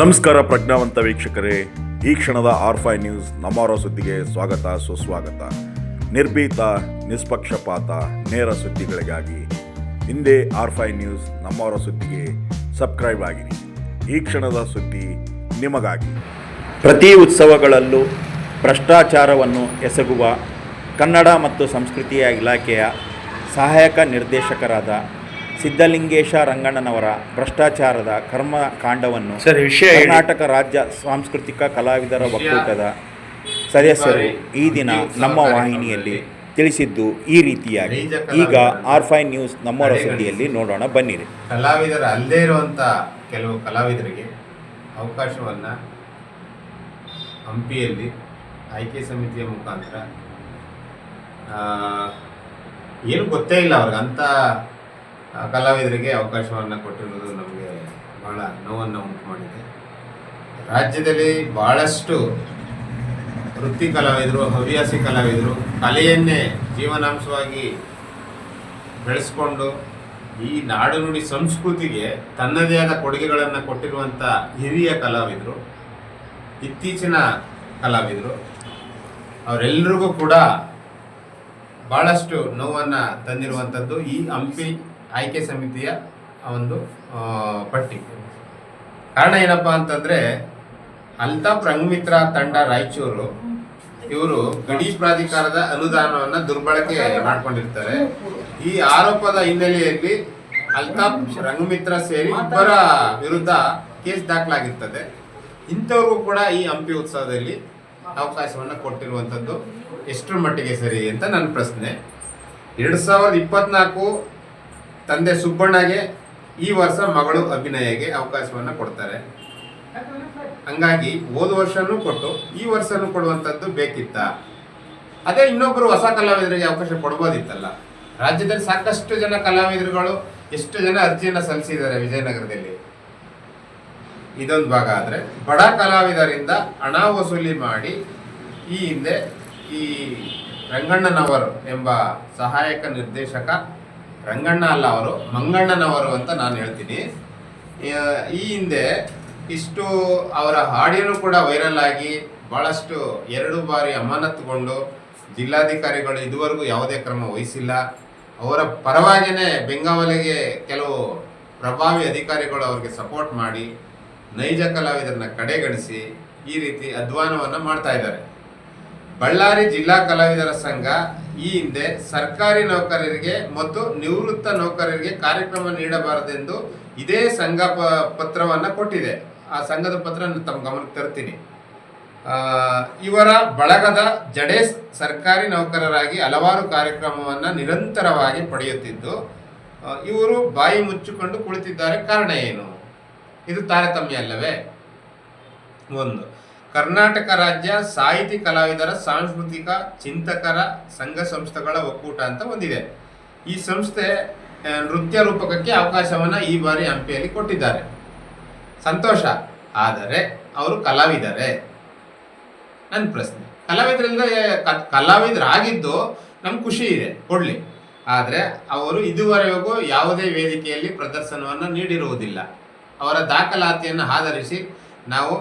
ನಮಸ್ಕಾರ ಪ್ರಜ್ಞಾವಂತ ವೀಕ್ಷಕರೇ. ಈ ಕ್ಷಣದ ಆರ್ಫೈ ನ್ಯೂಸ್ ನಮ್ಮವರ ಸುದ್ದಿಗೆ ಸ್ವಾಗತ, ಸುಸ್ವಾಗತ. ನಿರ್ಭೀತ, ನಿಷ್ಪಕ್ಷಪಾತ, ನೇರ ಸುದ್ದಿಗಳಿಗಾಗಿ ಹಿಂದೆ ಆರ್ಫೈ ನ್ಯೂಸ್ ನಮ್ಮವರ ಸುದ್ದಿಗೆ ಸಬ್ಸ್ಕ್ರೈಬ್ ಆಗಿರಿ. ಈ ಕ್ಷಣದ ಸುದ್ದಿ ನಿಮಗಾಗಿ. ಪ್ರತಿ ಉತ್ಸವಗಳಲ್ಲೂ ಭ್ರಷ್ಟಾಚಾರವನ್ನು ಎಸಗುವ ಕನ್ನಡ ಮತ್ತು ಸಂಸ್ಕೃತಿಯ ಇಲಾಖೆಯ ಸಹಾಯಕ ನಿರ್ದೇಶಕರಾದ ಸಿದ್ಧಲಿಂಗೇಶ ರಂಗಣ್ಣನವರ ಭ್ರಷ್ಟಾಚಾರದ ಕರ್ಮಕಾಂಡವನ್ನು ಸರ್, ವಿಷಯ ಹೇಳಿ. ಕರ್ನಾಟಕ ರಾಜ್ಯ ಸಾಂಸ್ಕೃತಿಕ ಕಲಾವಿದರ ಒಕ್ಕೂಟದ ಸದಸ್ಯರು ಈ ದಿನ ನಮ್ಮ ವಾಹಿನಿಯಲ್ಲಿ ತಿಳಿಸಿದ್ದು ಈ ರೀತಿಯಾಗಿ. ಈಗ ಆರ್ ಫೈ ನ್ಯೂಸ್ ನಮ್ಮವರ ಸುದ್ದಿಯಲ್ಲಿ ನೋಡೋಣ ಬನ್ನಿರಿ. ಕಲಾವಿದರ ಅಲ್ಲದೇ ಇರುವಂಥ ಕೆಲವು ಕಲಾವಿದರಿಗೆ ಅವಕಾಶವನ್ನು ಹಂಪಿಯಲ್ಲಿ ಆಯ್ಕೆ ಸಮಿತಿಯ ಮುಖಾಂತರ ಆ, ಏನು ಗೊತ್ತೇ ಇಲ್ಲ ಅವ್ರಿಗೆ. ಅಂಥ ಆ, ಕಲಾವಿದರಿಗೆ ಅವಕಾಶವನ್ನು ಕೊಟ್ಟಿರುವುದು ನಮಗೆ ಬಹಳ ನೋವನ್ನು ಉಂಟು ಮಾಡಿದೆ ರಾಜ್ಯದಲ್ಲಿ ಭಾಳಷ್ಟು ವೃತ್ತಿ ಕಲಾವಿದರು, ಹವ್ಯಾಸಿ ಕಲಾವಿದರು ಕಲೆಯನ್ನೇ ಜೀವನಾಂಶವಾಗಿ ಬೆಳೆಸ್ಕೊಂಡು ಈ ನಾಡು ನುಡಿ ಸಂಸ್ಕೃತಿಗೆ ತನ್ನದೇ ಆದ ಕೊಡುಗೆಗಳನ್ನು ಕೊಟ್ಟಿರುವಂಥ ಹಿರಿಯ ಕಲಾವಿದರು, ಇತ್ತೀಚಿನ ಕಲಾವಿದರು ಅವರೆಲ್ಲರಿಗೂ ಕೂಡ ಭಾಳಷ್ಟು ನೋವನ್ನು ತಂದಿರುವಂಥದ್ದು ಈ ಹಂಪಿ ಆಯ್ಕೆ ಸಮಿತಿಯ ಒಂದು ಪಟ್ಟಿ. ಕಾರಣ ಏನಪ್ಪ ಅಂತಂದರೆ, ಅಲ್ತಾಫ್ ರಂಗಮಿತ್ರ ತಂಡ ರಾಯಚೂರು, ಇವರು ಗಡಿ ಪ್ರಾಧಿಕಾರದ ಅನುದಾನವನ್ನು ದುರ್ಬಳಕೆ ಮಾಡ್ಕೊಂಡಿರ್ತಾರೆ. ಈ ಆರೋಪದ ಹಿನ್ನೆಲೆಯಲ್ಲಿ ಅಲ್ತಾಫ್ ರಂಗಮಿತ್ರ ಸೇರಿ ಇಬ್ಬರ ವಿರುದ್ಧ ಕೇಸ್ ದಾಖಲಾಗಿರ್ತದೆ. ಇಂಥವ್ರಿಗೂ ಕೂಡ ಈ ಹಂಪಿ ಉತ್ಸವದಲ್ಲಿ ಅವಕಾಶವನ್ನು ಕೊಟ್ಟಿರುವಂಥದ್ದು ಎಷ್ಟರ ಮಟ್ಟಿಗೆ ಸರಿ ಅಂತ ನನ್ನ ಪ್ರಶ್ನೆ. ಎರಡು ಸಾವಿರದ ಇಪ್ಪತ್ನಾಲ್ಕು ತಂದೆ ಸುಬ್ಬಣ್ಣಗೆ ಈ ವರ್ಷ ಮಗಳು ಅಭಿನಯಗೆ ಅವಕಾಶವನ್ನು ಕೊಡ್ತಾರೆ. ಹಂಗಾಗಿ ಹೋದ ವರ್ಷನೂ ಕೊಟ್ಟು ಈ ವರ್ಷನೂ ಕೊಡುವಂಥದ್ದು ಬೇಕಿತ್ತ. ಅದೇ ಇನ್ನೊಬ್ಬರು ಹೊಸ ಕಲಾವಿದರಿಗೆ ಅವಕಾಶ ಕೊಡ್ಬೋದಿತ್ತಲ್ಲ. ರಾಜ್ಯದಲ್ಲಿ ಸಾಕಷ್ಟು ಜನ ಕಲಾವಿದರುಗಳು ಎಷ್ಟು ಜನ ಅರ್ಜಿಯನ್ನು ಸಲ್ಲಿಸಿದ್ದಾರೆ ವಿಜಯನಗರದಲ್ಲಿ. ಇದೊಂದು ಭಾಗ ಆದರೆ ಬಡ ಕಲಾವಿದರಿಂದ ಹಣ ವಸೂಲಿ ಮಾಡಿ ಈ ಹಿಂದೆ ಈ ರಂಗಣ್ಣನವರು ಎಂಬ ಸಹಾಯಕ ನಿರ್ದೇಶಕ ರಂಗಣ್ಣ ಅಲ್ಲ ಅವರು, ಮಂಗಣ್ಣನವರು ಅಂತ ನಾನು ಹೇಳ್ತೀನಿ. ಈ ಹಿಂದೆ ಇಷ್ಟು ಅವರ ಆಡಿಯೋನು ಕೂಡ ವೈರಲ್ ಆಗಿ ಬಹಳಷ್ಟು ಎರಡು ಬಾರಿ ಅಮಾನತುಗೊಂಡು ಜಿಲ್ಲಾಧಿಕಾರಿಗಳು ಇದುವರೆಗೂ ಯಾವುದೇ ಕ್ರಮ ವಹಿಸಿಲ್ಲ. ಅವರ ಪರವಾಗಿನೇ ಬೆಂಗಾವಲಿಗೆ ಕೆಲವು ಪ್ರಭಾವಿ ಅಧಿಕಾರಿಗಳು ಅವರಿಗೆ ಸಪೋರ್ಟ್ ಮಾಡಿ, ನೈಜ ಕಲಾವಿದರನ್ನ ಕಡೆಗಣಿಸಿ ಈ ರೀತಿ ಅಧ್ವಾನವನ್ನು ಮಾಡ್ತಾ ಇದ್ದಾರೆ. ಬಳ್ಳಾರಿ ಜಿಲ್ಲಾ ಕಲಾವಿದರ ಸಂಘ ಈ ಹಿಂದೆ ಸರ್ಕಾರಿ ನೌಕರರಿಗೆ ಮತ್ತು ನಿವೃತ್ತ ನೌಕರರಿಗೆ ಕಾರ್ಯಕ್ರಮ ನೀಡಬಾರದೆಂದು ಇದೇ ಸಂಘ ಪ- ಪತ್ರವನ್ನ ಕೊಟ್ಟಿದೆ. ಆ ಸಂಘದ ಪತ್ರ ತಮ್ಮ ಗಮನಕ್ಕೆ ತರ್ತೀನಿ. ಇವರ ಬಳಗದ ಜಡೇಶ್ ಸರ್ಕಾರಿ ನೌಕರರಾಗಿ ಹಲವಾರು ಕಾರ್ಯಕ್ರಮವನ್ನು ನಿರಂತರವಾಗಿ ಪಡೆಯುತ್ತಿದ್ದು ಇವರು ಬಾಯಿ ಮುಚ್ಚಿಕೊಂಡು ಕುಳಿತಿದ್ದಾರೆ. ಕಾರಣ ಏನು? ಇದು ತಾರತಮ್ಯ ಅಲ್ಲವೇ? ಒಂದು. ಕರ್ನಾಟಕ ರಾಜ್ಯ ಸಾಹಿತಿ ಕಲಾವಿದರ ಸಾಂಸ್ಕೃತಿಕ ಚಿಂತಕರ ಸಂಘ ಸಂಸ್ಥೆಗಳ ಒಕ್ಕೂಟ ಅಂತ ಒಂದಿದೆ. ಈ ಸಂಸ್ಥೆ ನೃತ್ಯ ರೂಪಕಕ್ಕೆ ಅವಕಾಶವನ್ನ ಈ ಬಾರಿ ಹಂಪಿಯಲ್ಲಿ ಕೊಟ್ಟಿದ್ದಾರೆ. ಸಂತೋಷ, ಆದರೆ ಅವರು ಕಲಾವಿದರೇ. ನನ್ನ ಪ್ರಶ್ನೆ ಕಲಾವಿದರಿಂದ ಕಲಾವಿದರಾಗಿದ್ದು ನಮ್ಗೆ ಖುಷಿ ಇದೆ, ಕೊಡ್ಲಿ. ಆದರೆ ಅವರು ಇದುವರೆಗೂ ಯಾವುದೇ ವೇದಿಕೆಯಲ್ಲಿ ಪ್ರದರ್ಶನವನ್ನು ನೀಡಿರುವುದಿಲ್ಲ. ಅವರ ದಾಖಲಾತಿಯನ್ನು ಆಧರಿಸಿ ನಾವು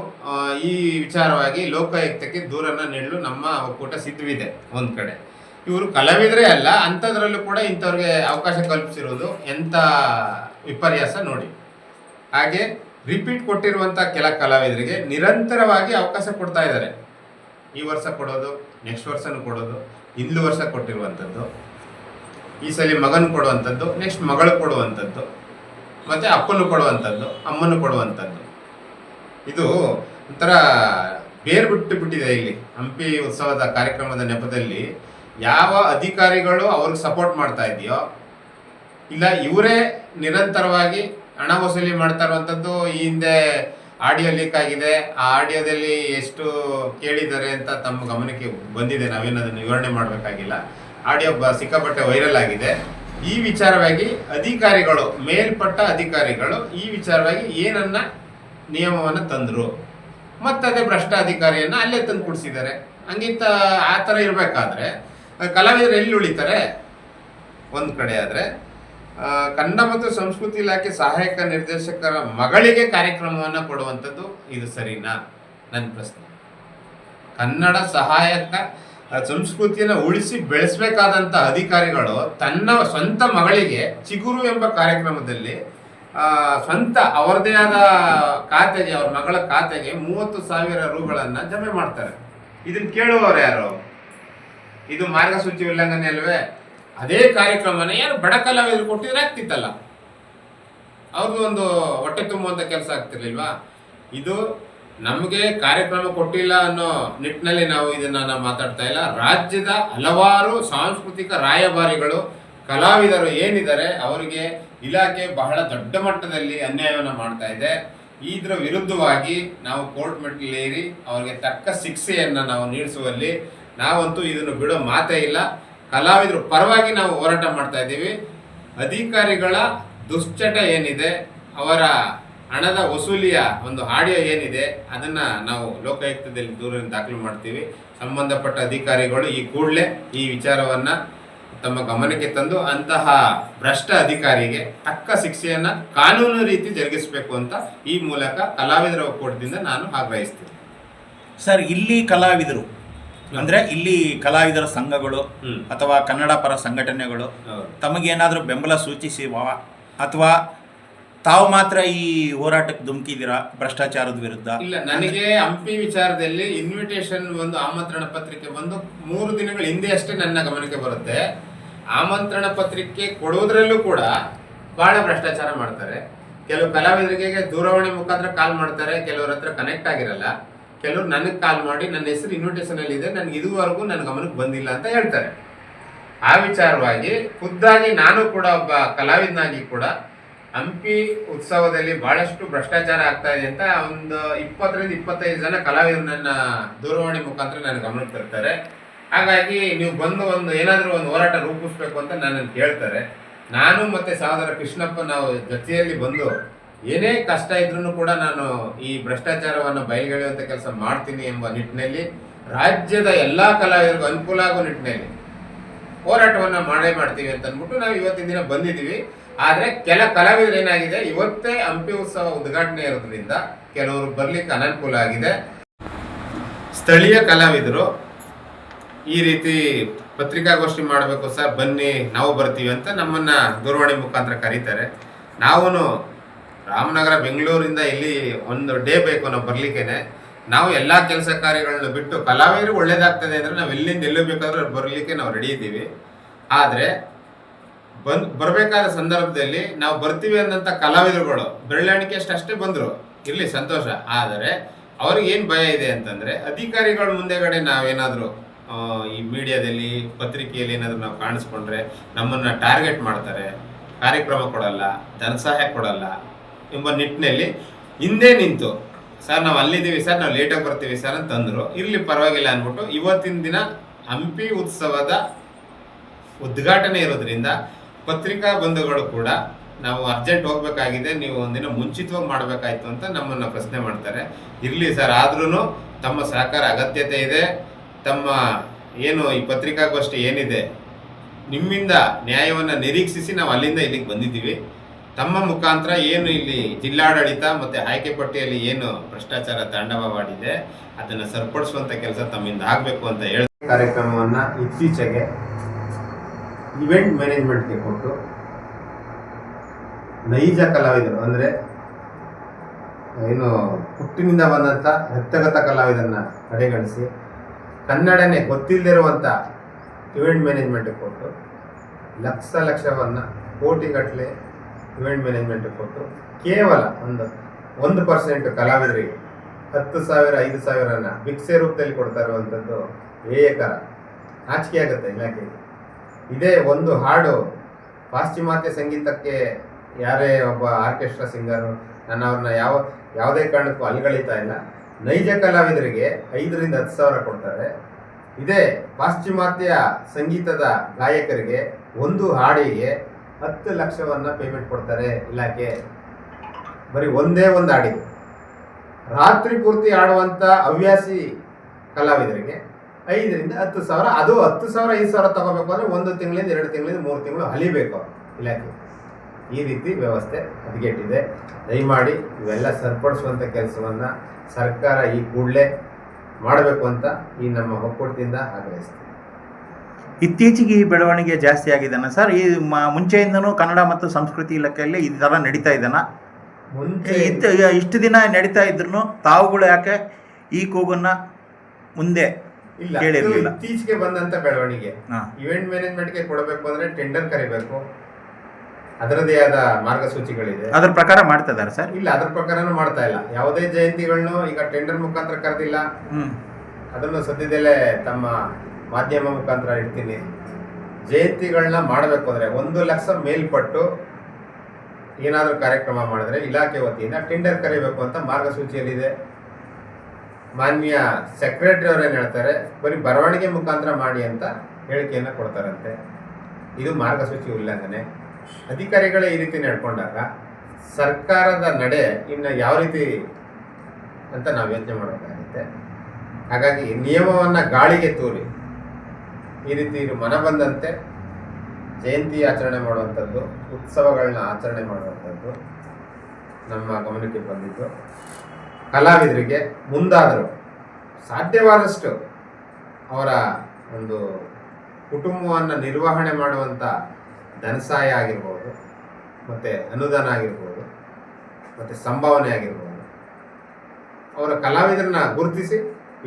ಈ ವಿಚಾರವಾಗಿ ಲೋಕಾಯುಕ್ತಕ್ಕೆ ದೂರನ್ನ ನೀಡಲು ನಮ್ಮ ಒಕ್ಕೂಟ ಸಿದ್ಧವಿದೆ ಒಂದು ಕಡೆ. ಇವರು ಕಲಾವಿದರೇ ಅಲ್ಲ, ಅಂಥದ್ರಲ್ಲೂ ಕೂಡ ಇಂಥವ್ರಿಗೆ ಅವಕಾಶ ಕಲ್ಪಿಸಿರುವುದು ಎಂಥ ವಿಪರ್ಯಾಸ ನೋಡಿ. ಹಾಗೆ ರಿಪೀಟ್ ಕೊಟ್ಟಿರುವಂಥ ಕೆಲ ಕಲಾವಿದರಿಗೆ ನಿರಂತರವಾಗಿ ಅವಕಾಶ ಕೊಡ್ತಾ ಇದ್ದಾರೆ. ಈ ವರ್ಷ ಕೊಡೋದು ನೆಕ್ಸ್ಟ್ ವರ್ಷನೂ ಕೊಡೋದು ಹಿಂದ್ಲು ವರ್ಷ ಕೊಟ್ಟಿರುವಂಥದ್ದು, ಈ ಸಲ ಮಗನ ಕೊಡುವಂಥದ್ದು ನೆಕ್ಸ್ಟ್ ಮಗಳು ಕೊಡುವಂಥದ್ದು, ಮತ್ತು ಅಪ್ಪನು ಕೊಡುವಂಥದ್ದು, ಅಮ್ಮನು ಕೊಡುವಂಥದ್ದು. ಇದು ಒಂಥರ ಬೇರ್ ಬಿಟ್ಟು ಬಿಟ್ಟಿದೆ ಇಲ್ಲಿ ಹಂಪಿ ಉತ್ಸವದ ಕಾರ್ಯಕ್ರಮದ ನೆಪದಲ್ಲಿ. ಯಾವ ಅಧಿಕಾರಿಗಳು ಅವ್ರಿಗೆ ಸಪೋರ್ಟ್ ಮಾಡ್ತಾ ಇದೆಯೋ, ಇಲ್ಲ ಇವರೇ ನಿರಂತರವಾಗಿ ಹಣ ವಸೂಲಿ ಮಾಡ್ತಾ ಇರುವಂಥದ್ದು ಈ ಹಿಂದೆ ಆಡಿಯೋ ಲೀಕ್ ಆಗಿದೆ. ಆ ಆಡಿಯೋದಲ್ಲಿ ಎಷ್ಟು ಕೇಳಿದ್ದಾರೆ ಅಂತ ತಮ್ಮ ಗಮನಕ್ಕೆ ಬಂದಿದೆ. ನಾವೇನು ಅದನ್ನು ವಿವರಣೆ ಮಾಡಬೇಕಾಗಿಲ್ಲ. ಆಡಿಯೋ ಸಿಕ್ಕಾಪಟ್ಟೆ ವೈರಲ್ ಆಗಿದೆ. ಈ ವಿಚಾರವಾಗಿ ಅಧಿಕಾರಿಗಳು, ಮೇಲ್ಪಟ್ಟ ಅಧಿಕಾರಿಗಳು ಈ ವಿಚಾರವಾಗಿ ಏನನ್ನ ನಿಯಮವನ್ನು ತಂದರು. ಮತ್ತದೇ ಭ್ರಷ್ಟ ಅಧಿಕಾರಿಯನ್ನು ಅಲ್ಲೇ ತಂದು ಕೊಡಿಸಿದ್ದಾರೆ. ಹಂಗಿಂತ ಆ ಥರ ಇರಬೇಕಾದ್ರೆ ಕಲಾವಿದರು ಎಲ್ಲಿ ಉಳಿತಾರೆ? ಒಂದು ಕಡೆ ಆದರೆ ಕನ್ನಡ ಮತ್ತು ಸಂಸ್ಕೃತಿ ಇಲಾಖೆ ಸಹಾಯಕ ನಿರ್ದೇಶಕರ ಮಗಳಿಗೆ ಕಾರ್ಯಕ್ರಮವನ್ನು ಕೊಡುವಂಥದ್ದು ಇದು ಸರಿನಾ? ನನ್ನ ಪ್ರಶ್ನೆ. ಕನ್ನಡ ಸಹಾಯಕ ಸಂಸ್ಕೃತಿಯನ್ನು ಉಳಿಸಿ ಬೆಳೆಸಬೇಕಾದಂಥ ಅಧಿಕಾರಿಗಳು ತನ್ನ ಸ್ವಂತ ಮಗಳಿಗೆ ಚಿಗುರು ಎಂಬ ಕಾರ್ಯಕ್ರಮದಲ್ಲಿ ಸ್ವಂತ ಅವರದೇ ಆದ ಖಾತೆಗೆ, ಅವ್ರ ಮಗಳ ಖಾತೆಗೆ ಮೂವತ್ತು ಸಾವಿರ ರೂಗಳನ್ನು ಜಮೆ ಮಾಡ್ತಾರೆ. ಇದನ್ನ ಕೇಳುವವರು ಯಾರು? ಇದು ಮಾರ್ಗಸೂಚಿ ಉಲ್ಲಂಘನೆ ಅಲ್ವೇ? ಅದೇ ಕಾರ್ಯಕ್ರಮನ ಏನು ಬಡ ಕೊಟ್ಟಿದ್ರೆ ಆಗ್ತಿತ್ತಲ್ಲ ಅವ್ರದ್ದು ಒಂದು ಹೊಟ್ಟೆ ತುಂಬುವಂಥ ಕೆಲಸ ಆಗ್ತಿರ್ಲಿಲ್ವಾ? ಇದು ನಮಗೆ ಕಾರ್ಯಕ್ರಮ ಕೊಟ್ಟಿಲ್ಲ ಅನ್ನೋ ನಿಟ್ಟಿನಲ್ಲಿ ನಾವು ಇದನ್ನ ನಾವು ಮಾತಾಡ್ತಾ ಇಲ್ಲ. ರಾಜ್ಯದ ಹಲವಾರು ಸಾಂಸ್ಕೃತಿಕ ರಾಯಭಾರಿಗಳು, ಕಲಾವಿದರು ಏನಿದ್ದಾರೆ, ಅವರಿಗೆ ಇಲಾಖೆ ಬಹಳ ದೊಡ್ಡ ಮಟ್ಟದಲ್ಲಿ ಅನ್ಯಾಯವನ್ನು ಮಾಡ್ತಾ ಇದೆ. ಇದರ ವಿರುದ್ಧವಾಗಿ ನಾವು ಕೋರ್ಟ್ ಮೆಟ್ಟಿಲೇರಿ ಅವರಿಗೆ ತಕ್ಕ ಶಿಕ್ಷೆಯನ್ನು ನಾವು ನೀಡಿಸುವಲ್ಲಿ ನಾವಂತೂ ಇದನ್ನು ಬಿಡೋ ಮಾತೇ ಇಲ್ಲ. ಕಲಾವಿದರು ಪರವಾಗಿ ನಾವು ಹೋರಾಟ ಮಾಡ್ತಾ ಇದ್ದೀವಿ. ಅಧಿಕಾರಿಗಳ ದುಶ್ಚಟ ಏನಿದೆ, ಅವರ ಹಣದ ವಸೂಲಿಯ ಒಂದು ಆಡಿಯೋ ಏನಿದೆ, ಅದನ್ನ ನಾವು ಲೋಕಾಯುಕ್ತದಲ್ಲಿ ದೂರನ್ನು ದಾಖಲು ಮಾಡ್ತೀವಿ. ಸಂಬಂಧಪಟ್ಟ ಅಧಿಕಾರಿಗಳು ಈ ಕೂಡಲೇ ಈ ವಿಚಾರವನ್ನ ತಮ್ಮ ಗಮನಕ್ಕೆ ತಂದು ಅಂತಹ ಭ್ರಷ್ಟ ಅಧಿಕಾರಿಗೆ ತಕ್ಕ ಶಿಕ್ಷೆಯನ್ನು ಕಾನೂನು ರೀತಿ ಜರುಗಿಸಬೇಕು ಅಂತ ಈ ಮೂಲಕ ಕಲಾವಿದರ ಒಕ್ಕೂಟದಿಂದ ನಾನು ಆಗ್ರಹಿಸ್ತೀನಿ. ಸರ್ ಇಲ್ಲಿ ಕಲಾವಿದರು ಅಂದ್ರೆ ಇಲ್ಲಿ ಕಲಾವಿದರ ಸಂಘಗಳು ಅಥವಾ ಕನ್ನಡ ಪರ ಸಂಘಟನೆಗಳು. ತಮಗೇನಾದರೂ ಬೆಂಬಲ ಸೂಚಿಸಿವ? ಅಥವಾ ತಾವು ಮಾತ್ರ ಈ ಹೋರಾಟಕ್ಕೆ ಧುಮುಕಿದ್ದೀರಾ ಭ್ರಷ್ಟಾಚಾರದ ವಿರುದ್ಧ? ಇಲ್ಲ ನನಗೆ ಹಂಪಿ ವಿಚಾರದಲ್ಲಿ ಇನ್ವಿಟೇಷನ್ ಒಂದು ಆಮಂತ್ರಣ ಪತ್ರಿಕೆ ಬಂದು ಮೂರು ದಿನಗಳ ಹಿಂದೆ ಅಷ್ಟೇ ನನ್ನ ಗಮನಕ್ಕೆ ಬರುತ್ತೆ. ಆಮಂತ್ರಣ ಪತ್ರಿಕೆ ಕೊಡೋದ್ರಲ್ಲೂ ಕೂಡ ಬಹಳ ಭ್ರಷ್ಟಾಚಾರ ಮಾಡ್ತಾರೆ. ಕೆಲವು ಕಲಾವಿದರಿಗೆ ದೂರವಾಣಿ ಮುಖಾಂತರ ಕಾಲ್ ಮಾಡ್ತಾರೆ, ಕೆಲವ್ರ ಹತ್ರ ಕನೆಕ್ಟ್ ಆಗಿರಲ್ಲ. ಕೆಲವರು ನನಗೆ ಕಾಲ್ ಮಾಡಿ, ನನ್ನ ಹೆಸರು ಇನ್ವಿಟೇಷನ್ ಅಲ್ಲಿ ಇದೆ, ನನಗೆ ಇದುವರೆಗೂ ನನ್ನ ಗಮನಕ್ಕೆ ಬಂದಿಲ್ಲ ಅಂತ ಹೇಳ್ತಾರೆ. ಆ ವಿಚಾರವಾಗಿ ಖುದ್ದಾಗಿ ನಾನು ಕೂಡ ಒಬ್ಬ ಕಲಾವಿದನಾಗಿ ಕೂಡ ಹಂಪಿ ಉತ್ಸವದಲ್ಲಿ ಬಹಳಷ್ಟು ಭ್ರಷ್ಟಾಚಾರ ಆಗ್ತಾ ಇದೆ ಅಂತ ಒಂದು ಇಪ್ಪತ್ತರಿಂದ ಇಪ್ಪತ್ತೈದು ಜನ ಕಲಾವಿದರು ನನ್ನ ದೂರವಾಣಿ ಮುಖಾಂತರ ನನ್ನ ಗಮನಕ್ಕೆ ತರ್ತಾರೆ. ಹಾಗಾಗಿ ನೀವು ಬಂದು ಒಂದು ಏನಾದರೂ ಒಂದು ಹೋರಾಟ ರೂಪಿಸ್ಬೇಕು ಅಂತ ನನ್ನನ್ನು ಕೇಳ್ತಾರೆ. ನಾನು ಮತ್ತೆ ಸಹೋದರ ಕೃಷ್ಣಪ್ಪ ನಾವು ಜೊತೆಯಲ್ಲಿ ಬಂದು ಏನೇ ಕಷ್ಟ ಇದ್ರೂ ಕೂಡ ನಾನು ಈ ಭ್ರಷ್ಟಾಚಾರವನ್ನು ಬಯಲ್ಗೆಳೆಯುವಂಥ ಕೆಲಸ ಮಾಡ್ತೀನಿ ಎಂಬ ನಿಟ್ಟಿನಲ್ಲಿ ರಾಜ್ಯದ ಎಲ್ಲಾ ಕಲಾವಿದರಿಗೂ ಅನುಕೂಲ ಆಗೋ ನಿಟ್ಟಿನಲ್ಲಿ ಹೋರಾಟವನ್ನ ಮಾಡೇ ಮಾಡ್ತೀವಿ ಅಂತ ಅಂದ್ಬಿಟ್ಟು ನಾವು ಇವತ್ತಿನ ದಿನ ಬಂದಿದ್ದೀವಿ. ಆದರೆ ಕೆಲ ಕಲಾವಿದರು ಏನಾಗಿದೆ? ಇವತ್ತೇ ಹಂಪಿ ಉತ್ಸವ ಉದ್ಘಾಟನೆ ಇರೋದ್ರಿಂದ ಕೆಲವರು ಬರ್ಲಿಕ್ಕೆ ಅನನುಕೂಲ ಆಗಿದೆ. ಸ್ಥಳೀಯ ಕಲಾವಿದರು ಈ ರೀತಿ ಪತ್ರಿಕಾಗೋಷ್ಠಿ ಮಾಡಬೇಕು ಸರ್, ಬನ್ನಿ, ನಾವು ಬರ್ತೀವಿ ಅಂತ ನಮ್ಮನ್ನ ದೂರವಾಣಿ ಮುಖಾಂತರ ಕರೀತಾರೆ. ನಾವು ರಾಮನಗರ, ಬೆಂಗಳೂರಿಂದ ಇಲ್ಲಿ ಒಂದು ಡೇ ಬೇಕು ನಾವು ಬರ್ಲಿಕ್ಕೇನೆ. ನಾವು ಎಲ್ಲಾ ಕೆಲಸ ಕಾರ್ಯಗಳನ್ನು ಬಿಟ್ಟು ಕಲಾವಿದರು ಒಳ್ಳೇದಾಗ್ತದೆ ಅಂದ್ರೆ ನಾವು ಎಲ್ಲಿಂದ ಎಲ್ಲೂ ಬೇಕಾದ್ರೂ ಬರ್ಲಿಕ್ಕೆ ನಾವು ರೆಡಿ ಇದ್ದೀವಿ. ಆದ್ರೆ ಬಂದ್, ಬರಬೇಕಾದ ಸಂದರ್ಭದಲ್ಲಿ ನಾವು ಬರ್ತೀವಿ ಅಂದಂತ ಕಲಾವಿದರುಗಳು ಬೆರಳಿಕೆ ಅಷ್ಟೇ ಬಂದ್ರು. ಇರ್ಲಿ, ಸಂತೋಷ. ಆದರೆ ಅವ್ರಿಗೆ ಏನ್ ಭಯ ಇದೆ ಅಂತಂದ್ರೆ ಅಧಿಕಾರಿಗಳ ಮುಂದೆಗಡೆ ನಾವೇನಾದ್ರೂ ಈ ಮೀಡಿಯಾದಲ್ಲಿ, ಪತ್ರಿಕೆಯಲ್ಲಿ ಏನಾದರೂ ನಾವು ಕಾಣಿಸ್ಕೊಂಡ್ರೆ ನಮ್ಮನ್ನು ಟಾರ್ಗೆಟ್ ಮಾಡ್ತಾರೆ, ಕಾರ್ಯಕ್ರಮ ಕೊಡಲ್ಲ, ಧನಸಹಾಯ ಕೊಡಲ್ಲ ಎಂಬ ನಿಟ್ಟಿನಲ್ಲಿ ಹಿಂದೆ ನಿಂತು, ಸರ್, ನಾವು ಅಲ್ಲಿದ್ದೀವಿ, ಸರ್, ನಾವು ಲೇಟಾಗಿ ಬರ್ತೀವಿ, ಸರ್ ಅಂತ ಅಂದರು. ಇರಲಿ, ಪರವಾಗಿಲ್ಲ ಅಂದ್ಬಿಟ್ಟು ಇವತ್ತಿನ ದಿನ ಹಂಪಿ ಉತ್ಸವದ ಉದ್ಘಾಟನೆ ಇರೋದ್ರಿಂದ ಪತ್ರಿಕಾ ಬಂಧುಗಳು ಕೂಡ ನಾವು ಅರ್ಜೆಂಟ್ ಹೋಗ್ಬೇಕಾಗಿದೆ, ನೀವು ಒಂದಿನ ಮುಂಚಿತವಾಗಿ ಮಾಡಬೇಕಾಯ್ತು ಅಂತ ನಮ್ಮನ್ನ ಪ್ರಶ್ನೆ ಮಾಡ್ತಾರೆ. ಇರ್ಲಿ, ಸರ್ ಆದ್ರೂ ತಮ್ಮ ಸಹಕಾರ ಅಗತ್ಯತೆ ಇದೆ. ತಮ್ಮ ಏನು ಈ ಪತ್ರಿಕಾಗೋಷ್ಠಿ ಏನಿದೆ, ನಿಮ್ಮಿಂದ ನ್ಯಾಯವನ್ನು ನಿರೀಕ್ಷಿಸಿ ನಾವು ಅಲ್ಲಿಂದ ಇಲ್ಲಿಗೆ ಬಂದಿದ್ದೀವಿ. ತಮ್ಮ ಮುಖಾಂತರ ಏನು ಇಲ್ಲಿ ಜಿಲ್ಲಾಡಳಿತ ಮತ್ತು ಆಯ್ಕೆ ಪಟ್ಟಿಯಲ್ಲಿ ಏನು ಭ್ರಷ್ಟಾಚಾರ ತಾಂಡವವಾಡಿದೆ ಅದನ್ನು ಸರಿಪಡಿಸುವಂಥ ಕೆಲಸ ತಮ್ಮಿಂದ ಆಗಬೇಕು ಅಂತ ಹೇಳಿ ಕಾರ್ಯಕ್ರಮವನ್ನು ಇತ್ತೀಚೆಗೆ ಇವೆಂಟ್ ಮ್ಯಾನೇಜ್ಮೆಂಟ್ಗೆ ಕೊಟ್ಟು ನೈಜ ಕಲಾವಿದರು, ಅಂದರೆ ಏನು ಹುಟ್ಟಿನಿಂದ ಬಂದಂಥ ರಕ್ತಗತ ಕಲಾವಿದನ್ನು ಕಡೆಗಣಿಸಿ ಕನ್ನಡನೇ ಗೊತ್ತಿಲ್ಲದಿರುವಂಥ ಇವೆಂಟ್ ಮ್ಯಾನೇಜ್ಮೆಂಟ್ ಕೊಟ್ಟು ಲಕ್ಷ ಲಕ್ಷವನ್ನು ಕೋಟಿಗಟ್ಟಲೆ ಇವೆಂಟ್ ಮ್ಯಾನೇಜ್ಮೆಂಟ್ ಕೊಟ್ಟು ಕೇವಲ ಒಂದು ಒಂದು ಪರ್ಸೆಂಟ್ ಕಲಾವಿದರಿಗೆ ಹತ್ತು ಸಾವಿರ, ಐದು ಸಾವಿರನ ಭಿಕ್ಷೆ ರೂಪದಲ್ಲಿ ಕೊಡ್ತಾ ಇರುವಂಥದ್ದು ವೇಯಕರ ನಾಚಿಕೆ ಆಗುತ್ತೆ ಇಲಾಖೆಗೆ. ಇದೇ ಒಂದು ಹಾಡು ಪಾಶ್ಚಿಮಾತ್ಯ ಸಂಗೀತಕ್ಕೆ ಯಾರೇ ಒಬ್ಬ ಆರ್ಕೆಸ್ಟ್ರಾ ಸಿಂಗರು ನಾನು ಅವ್ರನ್ನ ಯಾವ, ಯಾವುದೇ ಕಾರಣಕ್ಕೂ ಅಲ್ಗಳಿತಾ ಇಲ್ಲ. ನೈಜ ಕಲಾವಿದರಿಗೆ ಐದರಿಂದ ಹತ್ತು ಸಾವಿರ ಕೊಡ್ತಾರೆ. ಇದೇ ಪಾಶ್ಚಿಮಾತ್ಯ ಸಂಗೀತದ ಗಾಯಕರಿಗೆ ಒಂದು ಹಾಡಿಗೆ ಹತ್ತು ಲಕ್ಷವನ್ನು ಪೇಮೆಂಟ್ ಕೊಡ್ತಾರೆ ಇಲಾಖೆ. ಬರೀ ಒಂದೇ ಒಂದು ಹಾಡಿಗೆ. ರಾತ್ರಿ ಪೂರ್ತಿ ಆಡುವಂಥ ಹವ್ಯಾಸಿ ಕಲಾವಿದರಿಗೆ ಐದರಿಂದ ಹತ್ತು ಸಾವಿರ. ಅದು ಹತ್ತು ಸಾವಿರ, ಐದು ಸಾವಿರ ತಗೋಬೇಕು ಅಂದರೆ ಒಂದು ತಿಂಗಳಿಂದ ಎರಡು ತಿಂಗಳಿಂದ ಮೂರು ತಿಂಗಳು ಹಲಿಬೇಕು ಇಲಾಖೆ. ಈ ರೀತಿ ವ್ಯವಸ್ಥೆ ಹದಗೆಟ್ಟಿದೆ. ದಯಮಾಡಿ ಇವೆಲ್ಲ ಸರಿಪಡಿಸುವಂಥ ಕೆಲಸವನ್ನು ಸರ್ಕಾರ ಈ ಕೂಡಲೇ ಮಾಡಬೇಕು ಅಂತ ಈ ನಮ್ಮ ಒಕ್ಕೂಟದಿಂದ ಆಗ್ರಹಿಸ್ತೀವಿ ಇತ್ತೀಚೆಗೆ ಈ ಬೆಳವಣಿಗೆ ಜಾಸ್ತಿ ಆಗಿದ್ದಾನ ಸರ್? ಈ ಮುಂಚೆಯಿಂದನೂ ಕನ್ನಡ ಮತ್ತು ಸಂಸ್ಕೃತಿ ಇಲಾಖೆಯಲ್ಲಿ ಈ ಥರ ನಡೀತಾ ಇದ್ದಾನ ಮುಂಚೆ ಇಷ್ಟು ದಿನ ನಡೀತಾ ಇದ್ರು ತಾವುಗಳು ಯಾಕೆ ಈ ಕೂಗನ್ನ ಮುಂದೆ ಇಲ್ಲ. ಇತ್ತೀಚೆಗೆ ಬಂದಂತ ಬೆಳವಣಿಗೆ. ಇವೆಂಟ್ ಮ್ಯಾನೇಜ್ಮೆಂಟ್ಗೆ ಕೊಡಬೇಕು ಅಂದ್ರೆ ಟೆಂಡರ್ ಕರಿಬೇಕು. ಅದರದೇ ಆದ ಮಾರ್ಗಸೂಚಿಗಳಿದೆ. ಅದ್ರ ಪ್ರಕಾರ ಮಾಡ್ತಾ ಇದ್ದಾರೆ ಸರ್? ಇಲ್ಲ ಅದ್ರ ಪ್ರಕಾರನೂ ಮಾಡ್ತಾ ಇಲ್ಲ. ಯಾವುದೇ ಜಯಂತಿಗಳನ್ನು ಈಗ ಟೆಂಡರ್ ಮುಖಾಂತರ ಕರೆದಿಲ್ಲ. ಅದನ್ನು ಸದ್ಯದಲ್ಲೇ ತಮ್ಮ ಮಾಧ್ಯಮ ಮುಖಾಂತರ ಇಡ್ತೀನಿ. ಜಯಂತಿಗಳನ್ನ ಮಾಡಬೇಕು ಅಂದ್ರೆ ಒಂದು ಲಕ್ಷ ಮೇಲ್ಪಟ್ಟು ಏನಾದರೂ ಕಾರ್ಯಕ್ರಮ ಮಾಡಿದ್ರೆ ಇಲಾಖೆ ವತಿಯಿಂದ ಟೆಂಡರ್ ಕರಿಬೇಕು ಅಂತ ಮಾರ್ಗಸೂಚಿಯಲ್ಲಿದೆ. ಮಾನ್ಯ ಸೆಕ್ರೆಟರಿ ಅವ್ರೇನು ಹೇಳ್ತಾರೆ ಬರೀ ಬರವಣಿಗೆ ಮುಖಾಂತರ ಮಾಡಿ ಅಂತ ಹೇಳಿಕೆಯನ್ನು ಕೊಡ್ತಾರಂತೆ. ಇದು ಮಾರ್ಗಸೂಚಿ ಉಲ್ಲಂಘನೆ ಅಧಿಕಾರಿಗಳೇ ಈ ರೀತಿ ನಡ್ಕೊಂಡಾಗ ಸರ್ಕಾರದ ನಡೆ ಇನ್ನು ಯಾವ ರೀತಿ ಅಂತ ನಾವು ಯೋಚನೆ ಮಾಡಬೇಕಾಗುತ್ತೆ ಹಾಗಾಗಿ ನಿಯಮವನ್ನು ಗಾಳಿಗೆ ತೂರಿ. ಈ ರೀತಿ ಮನ ಬಂದಂತೆ ಜಯಂತಿ ಆಚರಣೆ ಮಾಡುವಂಥದ್ದು, ಉತ್ಸವಗಳನ್ನ ಆಚರಣೆ ಮಾಡುವಂಥದ್ದು ನಮ್ಮ ಗಮನಕ್ಕೆ ಬಂದಿದ್ದು. ಕಲಾವಿದರಿಗೆ ಮುಂದಾದರೂ ಸಾಧ್ಯವಾದಷ್ಟು ಅವರ ಒಂದು ಕುಟುಂಬವನ್ನು ನಿರ್ವಹಣೆ ಮಾಡುವಂಥ ಧನಸಹಾಯ ಆಗಿರ್ಬೋದು, ಮತ್ತು ಅನುದಾನ ಆಗಿರ್ಬೋದು, ಮತ್ತು ಸಂಭಾವನೆ ಆಗಿರ್ಬೋದು, ಅವರ ಕಲಾವಿದರನ್ನ ಗುರುತಿಸಿ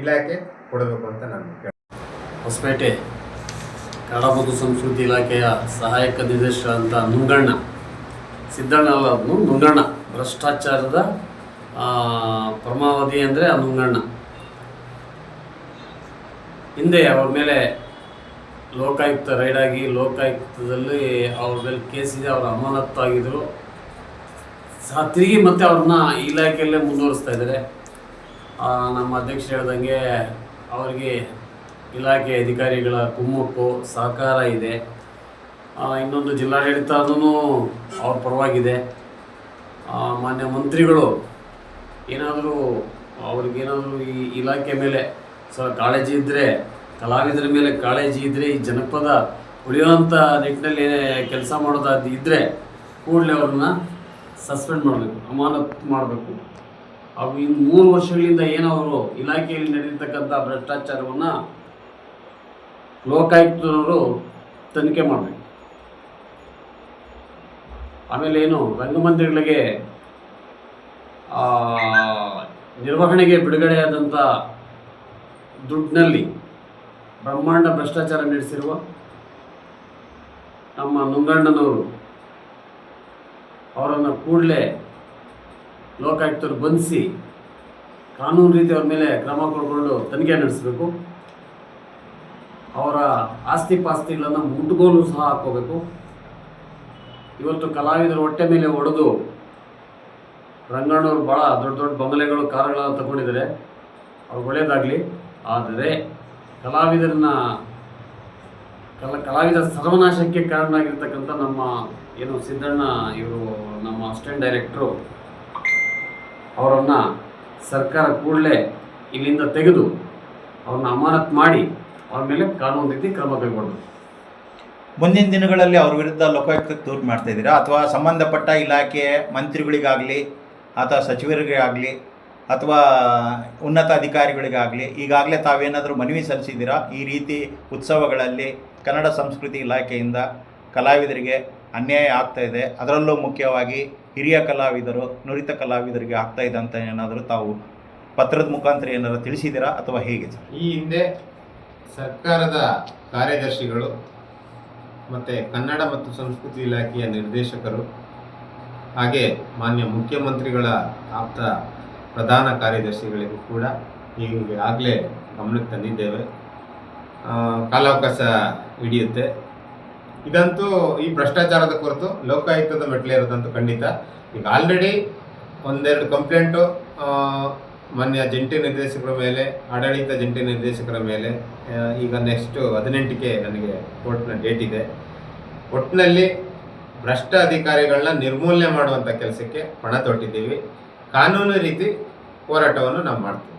ಇಲಾಖೆ ಕೊಡಬೇಕು ಅಂತ ನಾನು ಕೇಳ್ತೀನಿ. ಹೊಸಪೇಟೆ ಕನ್ನಡ ಮತ್ತು ಸಂಸ್ಕೃತಿ ಇಲಾಖೆಯ ಸಹಾಯಕ ನಿರ್ದೇಶಕ ಅಂತ ನುಂಗಣ್ಣ, ಸಿದ್ದಣ್ಣ ಅಲ್ಲ ನುಂಗಣ್ಣ, ಭ್ರಷ್ಟಾಚಾರದ ಪರಮಾವಧಿ ಅಂದರೆ ಆ ನುಂಗಣ್ಣ ಹಿಂದೆ ಅವರ ಮೇಲೆ ಲೋಕಾಯುಕ್ತ ರೈಡ್ ಆಗಿ ಲೋಕಾಯುಕ್ತದಲ್ಲಿ ಅವ್ರ ಮೇಲೆ ಕೇಸಿದೆ ಅವರು ಅಮಾನತ್ತು ಆಗಿದ್ರು ಸಹ ತಿರುಗಿ ಮತ್ತೆ ಅವ್ರನ್ನ ಇಲಾಖೆಯಲ್ಲೇ ಮುಂದುವರಿಸ್ತಾ ಇದ್ದಾರೆ. ನಮ್ಮ ಅಧ್ಯಕ್ಷರು ಹೇಳ್ದಂಗೆ ಅವರಿಗೆ ಇಲಾಖೆ ಅಧಿಕಾರಿಗಳ ಕುಮ್ಮಕ್ಕು, ಸಹಕಾರ ಇದೆ. ಇನ್ನೊಂದು ಇನ್ನೊಂದು ಅದೂ ಅವ್ರ ಪರವಾಗಿದೆ. ಮಾನ್ಯ ಮಂತ್ರಿಗಳು ಏನಾದರೂ ಅವ್ರಿಗೇನಾದರೂ ಈ ಇಲಾಖೆ ಮೇಲೆ ಸ್ವಲ್ಪ ಕಾಳಜಿ ಇದ್ದರೆ ಕಲಾವಿದರ ಮೇಲೆ ಕಾಳಜಿ ಇದ್ದರೆ ಈ ಜನಪದ ಉಳಿಯುವಂಥ ನಿಟ್ಟಿನಲ್ಲಿ ಕೆಲಸ ಮಾಡೋದಾದ ಇದ್ದರೆ ಕೂಡಲೇ ಅವ್ರನ್ನ ಸಸ್ಪೆಂಡ್ ಮಾಡಬೇಕು, ಅಮಾನತ್ ಮಾಡಬೇಕು. ಹಾಗೂ ಇನ್ನು ಮೂರು ವರ್ಷಗಳಿಂದ ಏನೋ ಅವರು ಇಲಾಖೆಯಲ್ಲಿ ನಡೆದಿರ್ತಕ್ಕಂಥ ಭ್ರಷ್ಟಾಚಾರವನ್ನು ಲೋಕಾಯುಕ್ತರವರು ತನಿಖೆ ಮಾಡಬೇಕು. ಆಮೇಲೆ ಏನು ರಂಗಮಂದಿರಗಳಿಗೆ ನಿರ್ವಹಣೆಗೆ ಬಿಡುಗಡೆಯಾದಂಥ ದುಡ್ಡಿನಲ್ಲಿ ಬ್ರಹ್ಮಾಂಡ ಭ್ರಷ್ಟಾಚಾರ ನಡೆಸಿರುವ ನಮ್ಮ ನುಂಗಣ್ಣನವರು ಅವರನ್ನು ಕೂಡಲೇ ಲೋಕಾಯುಕ್ತರು ಬಂಧಿಸಿ ಕಾನೂನು ರೀತಿ ಅವರ ಮೇಲೆ ಕ್ರಮ ಕೊಡಿಕೊಂಡು ತನಿಖೆ ನಡೆಸಬೇಕು. ಅವರ ಆಸ್ತಿ ಪಾಸ್ತಿಗಳನ್ನು ಮುಟ್ಟುಗೋಲು ಸಹ ಹಾಕೋಬೇಕು ಇವತ್ತು ಕಲಾವಿದರ ಹೊಟ್ಟೆ ಮೇಲೆ ಒಡೆದು ರಂಗಣ್ಣವರು ಭಾಳ ದೊಡ್ಡ ದೊಡ್ಡ ಬಂಗಲೆಗಳು, ಕಾರುಗಳನ್ನು ತಗೊಂಡಿದ್ದಾರೆ. ಅವ್ರಿಗೆ ಒಳ್ಳೆಯದಾಗಲಿ ಆದರೆ ಕಲಾವಿದರನ್ನ ಕಲ ಕಲಾವಿದರ ಸರ್ವನಾಶಕ್ಕೆ ಕಾರಣ ಆಗಿರ್ತಕ್ಕಂಥ ನಮ್ಮ ಏನು ಸಿದ್ದಣ್ಣ, ಇವರು ನಮ್ಮ ಅಸಿಸ್ಟೆಂಟ್ ಡೈರೆಕ್ಟ್ರು, ಅವರನ್ನು ಸರ್ಕಾರ ಕೂಡಲೇ ಇಲ್ಲಿಂದ ತೆಗೆದು ಅವ್ರನ್ನ ಅಮಾನತ್ ಮಾಡಿ ಅವ್ರ ಮೇಲೆ ಕಾನೂನು ರೀತಿ ಕ್ರಮ ಕೈಗೊಳ್ಳಬೇಕು ಮುಂದಿನ ದಿನಗಳಲ್ಲಿ ಅವ್ರ ವಿರುದ್ಧ ಲೋಕಾಯುಕ್ತ ದೂರು ಮಾಡ್ತಾ ಇದ್ದೀರಾ? ಅಥವಾ ಸಂಬಂಧಪಟ್ಟ ಇಲಾಖೆ ಮಂತ್ರಿಗಳಿಗಾಗಲಿ ಅಥವಾ ಸಚಿವರಿಗೆ ಆಗಲಿ ಅಥವಾ ಉನ್ನತ ಅಧಿಕಾರಿಗಳಿಗಾಗಲಿ, ಈಗಾಗಲೇ ತಾವೇನಾದರೂ ಮನವಿ ಸಲ್ಲಿಸಿದ್ದೀರಾ? ಈ ರೀತಿ ಉತ್ಸವಗಳಲ್ಲಿ ಕನ್ನಡ ಸಂಸ್ಕೃತಿ ಇಲಾಖೆಯಿಂದ ಕಲಾವಿದರಿಗೆ ಅನ್ಯಾಯ ಆಗ್ತಾ ಇದೆ. ಅದರಲ್ಲೂ ಮುಖ್ಯವಾಗಿ ಹಿರಿಯ ಕಲಾವಿದರು, ನುರಿತ ಕಲಾವಿದರಿಗೆ ಆಗ್ತಾ ಇದೆ ಅಂತ ಏನಾದರೂ ತಾವು ಪತ್ರದ ಮುಖಾಂತರ ಏನಾದರೂ ತಿಳಿಸಿದ್ದೀರಾ ಅಥವಾ ಹೇಗೆ ಈ ಹಿಂದೆ ಸರ್ಕಾರದ ಕಾರ್ಯದರ್ಶಿಗಳು ಮತ್ತು ಕನ್ನಡ ಮತ್ತು ಸಂಸ್ಕೃತಿ ಇಲಾಖೆಯ ನಿರ್ದೇಶಕರು, ಹಾಗೆ ಮಾನ್ಯ ಮುಖ್ಯಮಂತ್ರಿಗಳ ಆಪ್ತ ಪ್ರಧಾನ ಕಾರ್ಯದರ್ಶಿಗಳಿಗೂ ಕೂಡ ಈಗಾಗಲೇ ಗಮನಕ್ಕೆ ತಂದಿದ್ದೇವೆ. ಕಾಲಾವಕಾಶ ಹಿಡಿಯುತ್ತೆ. ಇದಂತೂ ಈ ಭ್ರಷ್ಟಾಚಾರದ ಕುರಿತು ಲೋಕಾಯುಕ್ತದ ಮೆಟ್ಲೇರೋದಂತೂ ಖಂಡಿತ. ಈಗ ಆಲ್ರೆಡಿ ಒಂದೆರಡು ಕಂಪ್ಲೇಂಟು ಮಾನ್ಯ ಜಂಟಿ ನಿರ್ದೇಶಕರ ಮೇಲೆ, ಆಡಳಿತ ಜಂಟಿ ನಿರ್ದೇಶಕರ ಮೇಲೆ ಈಗ ನೆಕ್ಸ್ಟು ಹದಿನೆಂಟಕ್ಕೆ ನನಗೆ ಕೋರ್ಟ್ನ ಡೇಟ್ ಇದೆ. ಒಟ್ಟಿನಲ್ಲಿ ಭ್ರಷ್ಟ ಅಧಿಕಾರಿಗಳನ್ನ ನಿರ್ಮೂಲನೆ ಮಾಡುವಂಥ ಕೆಲಸಕ್ಕೆ ಪಣ ತೊಟ್ಟಿದ್ದೀವಿ. ಕಾನೂನು ರೀತಿ ಹೋರಾಟವನ್ನು ನಾವು ಮಾಡ್ತೀವಿ.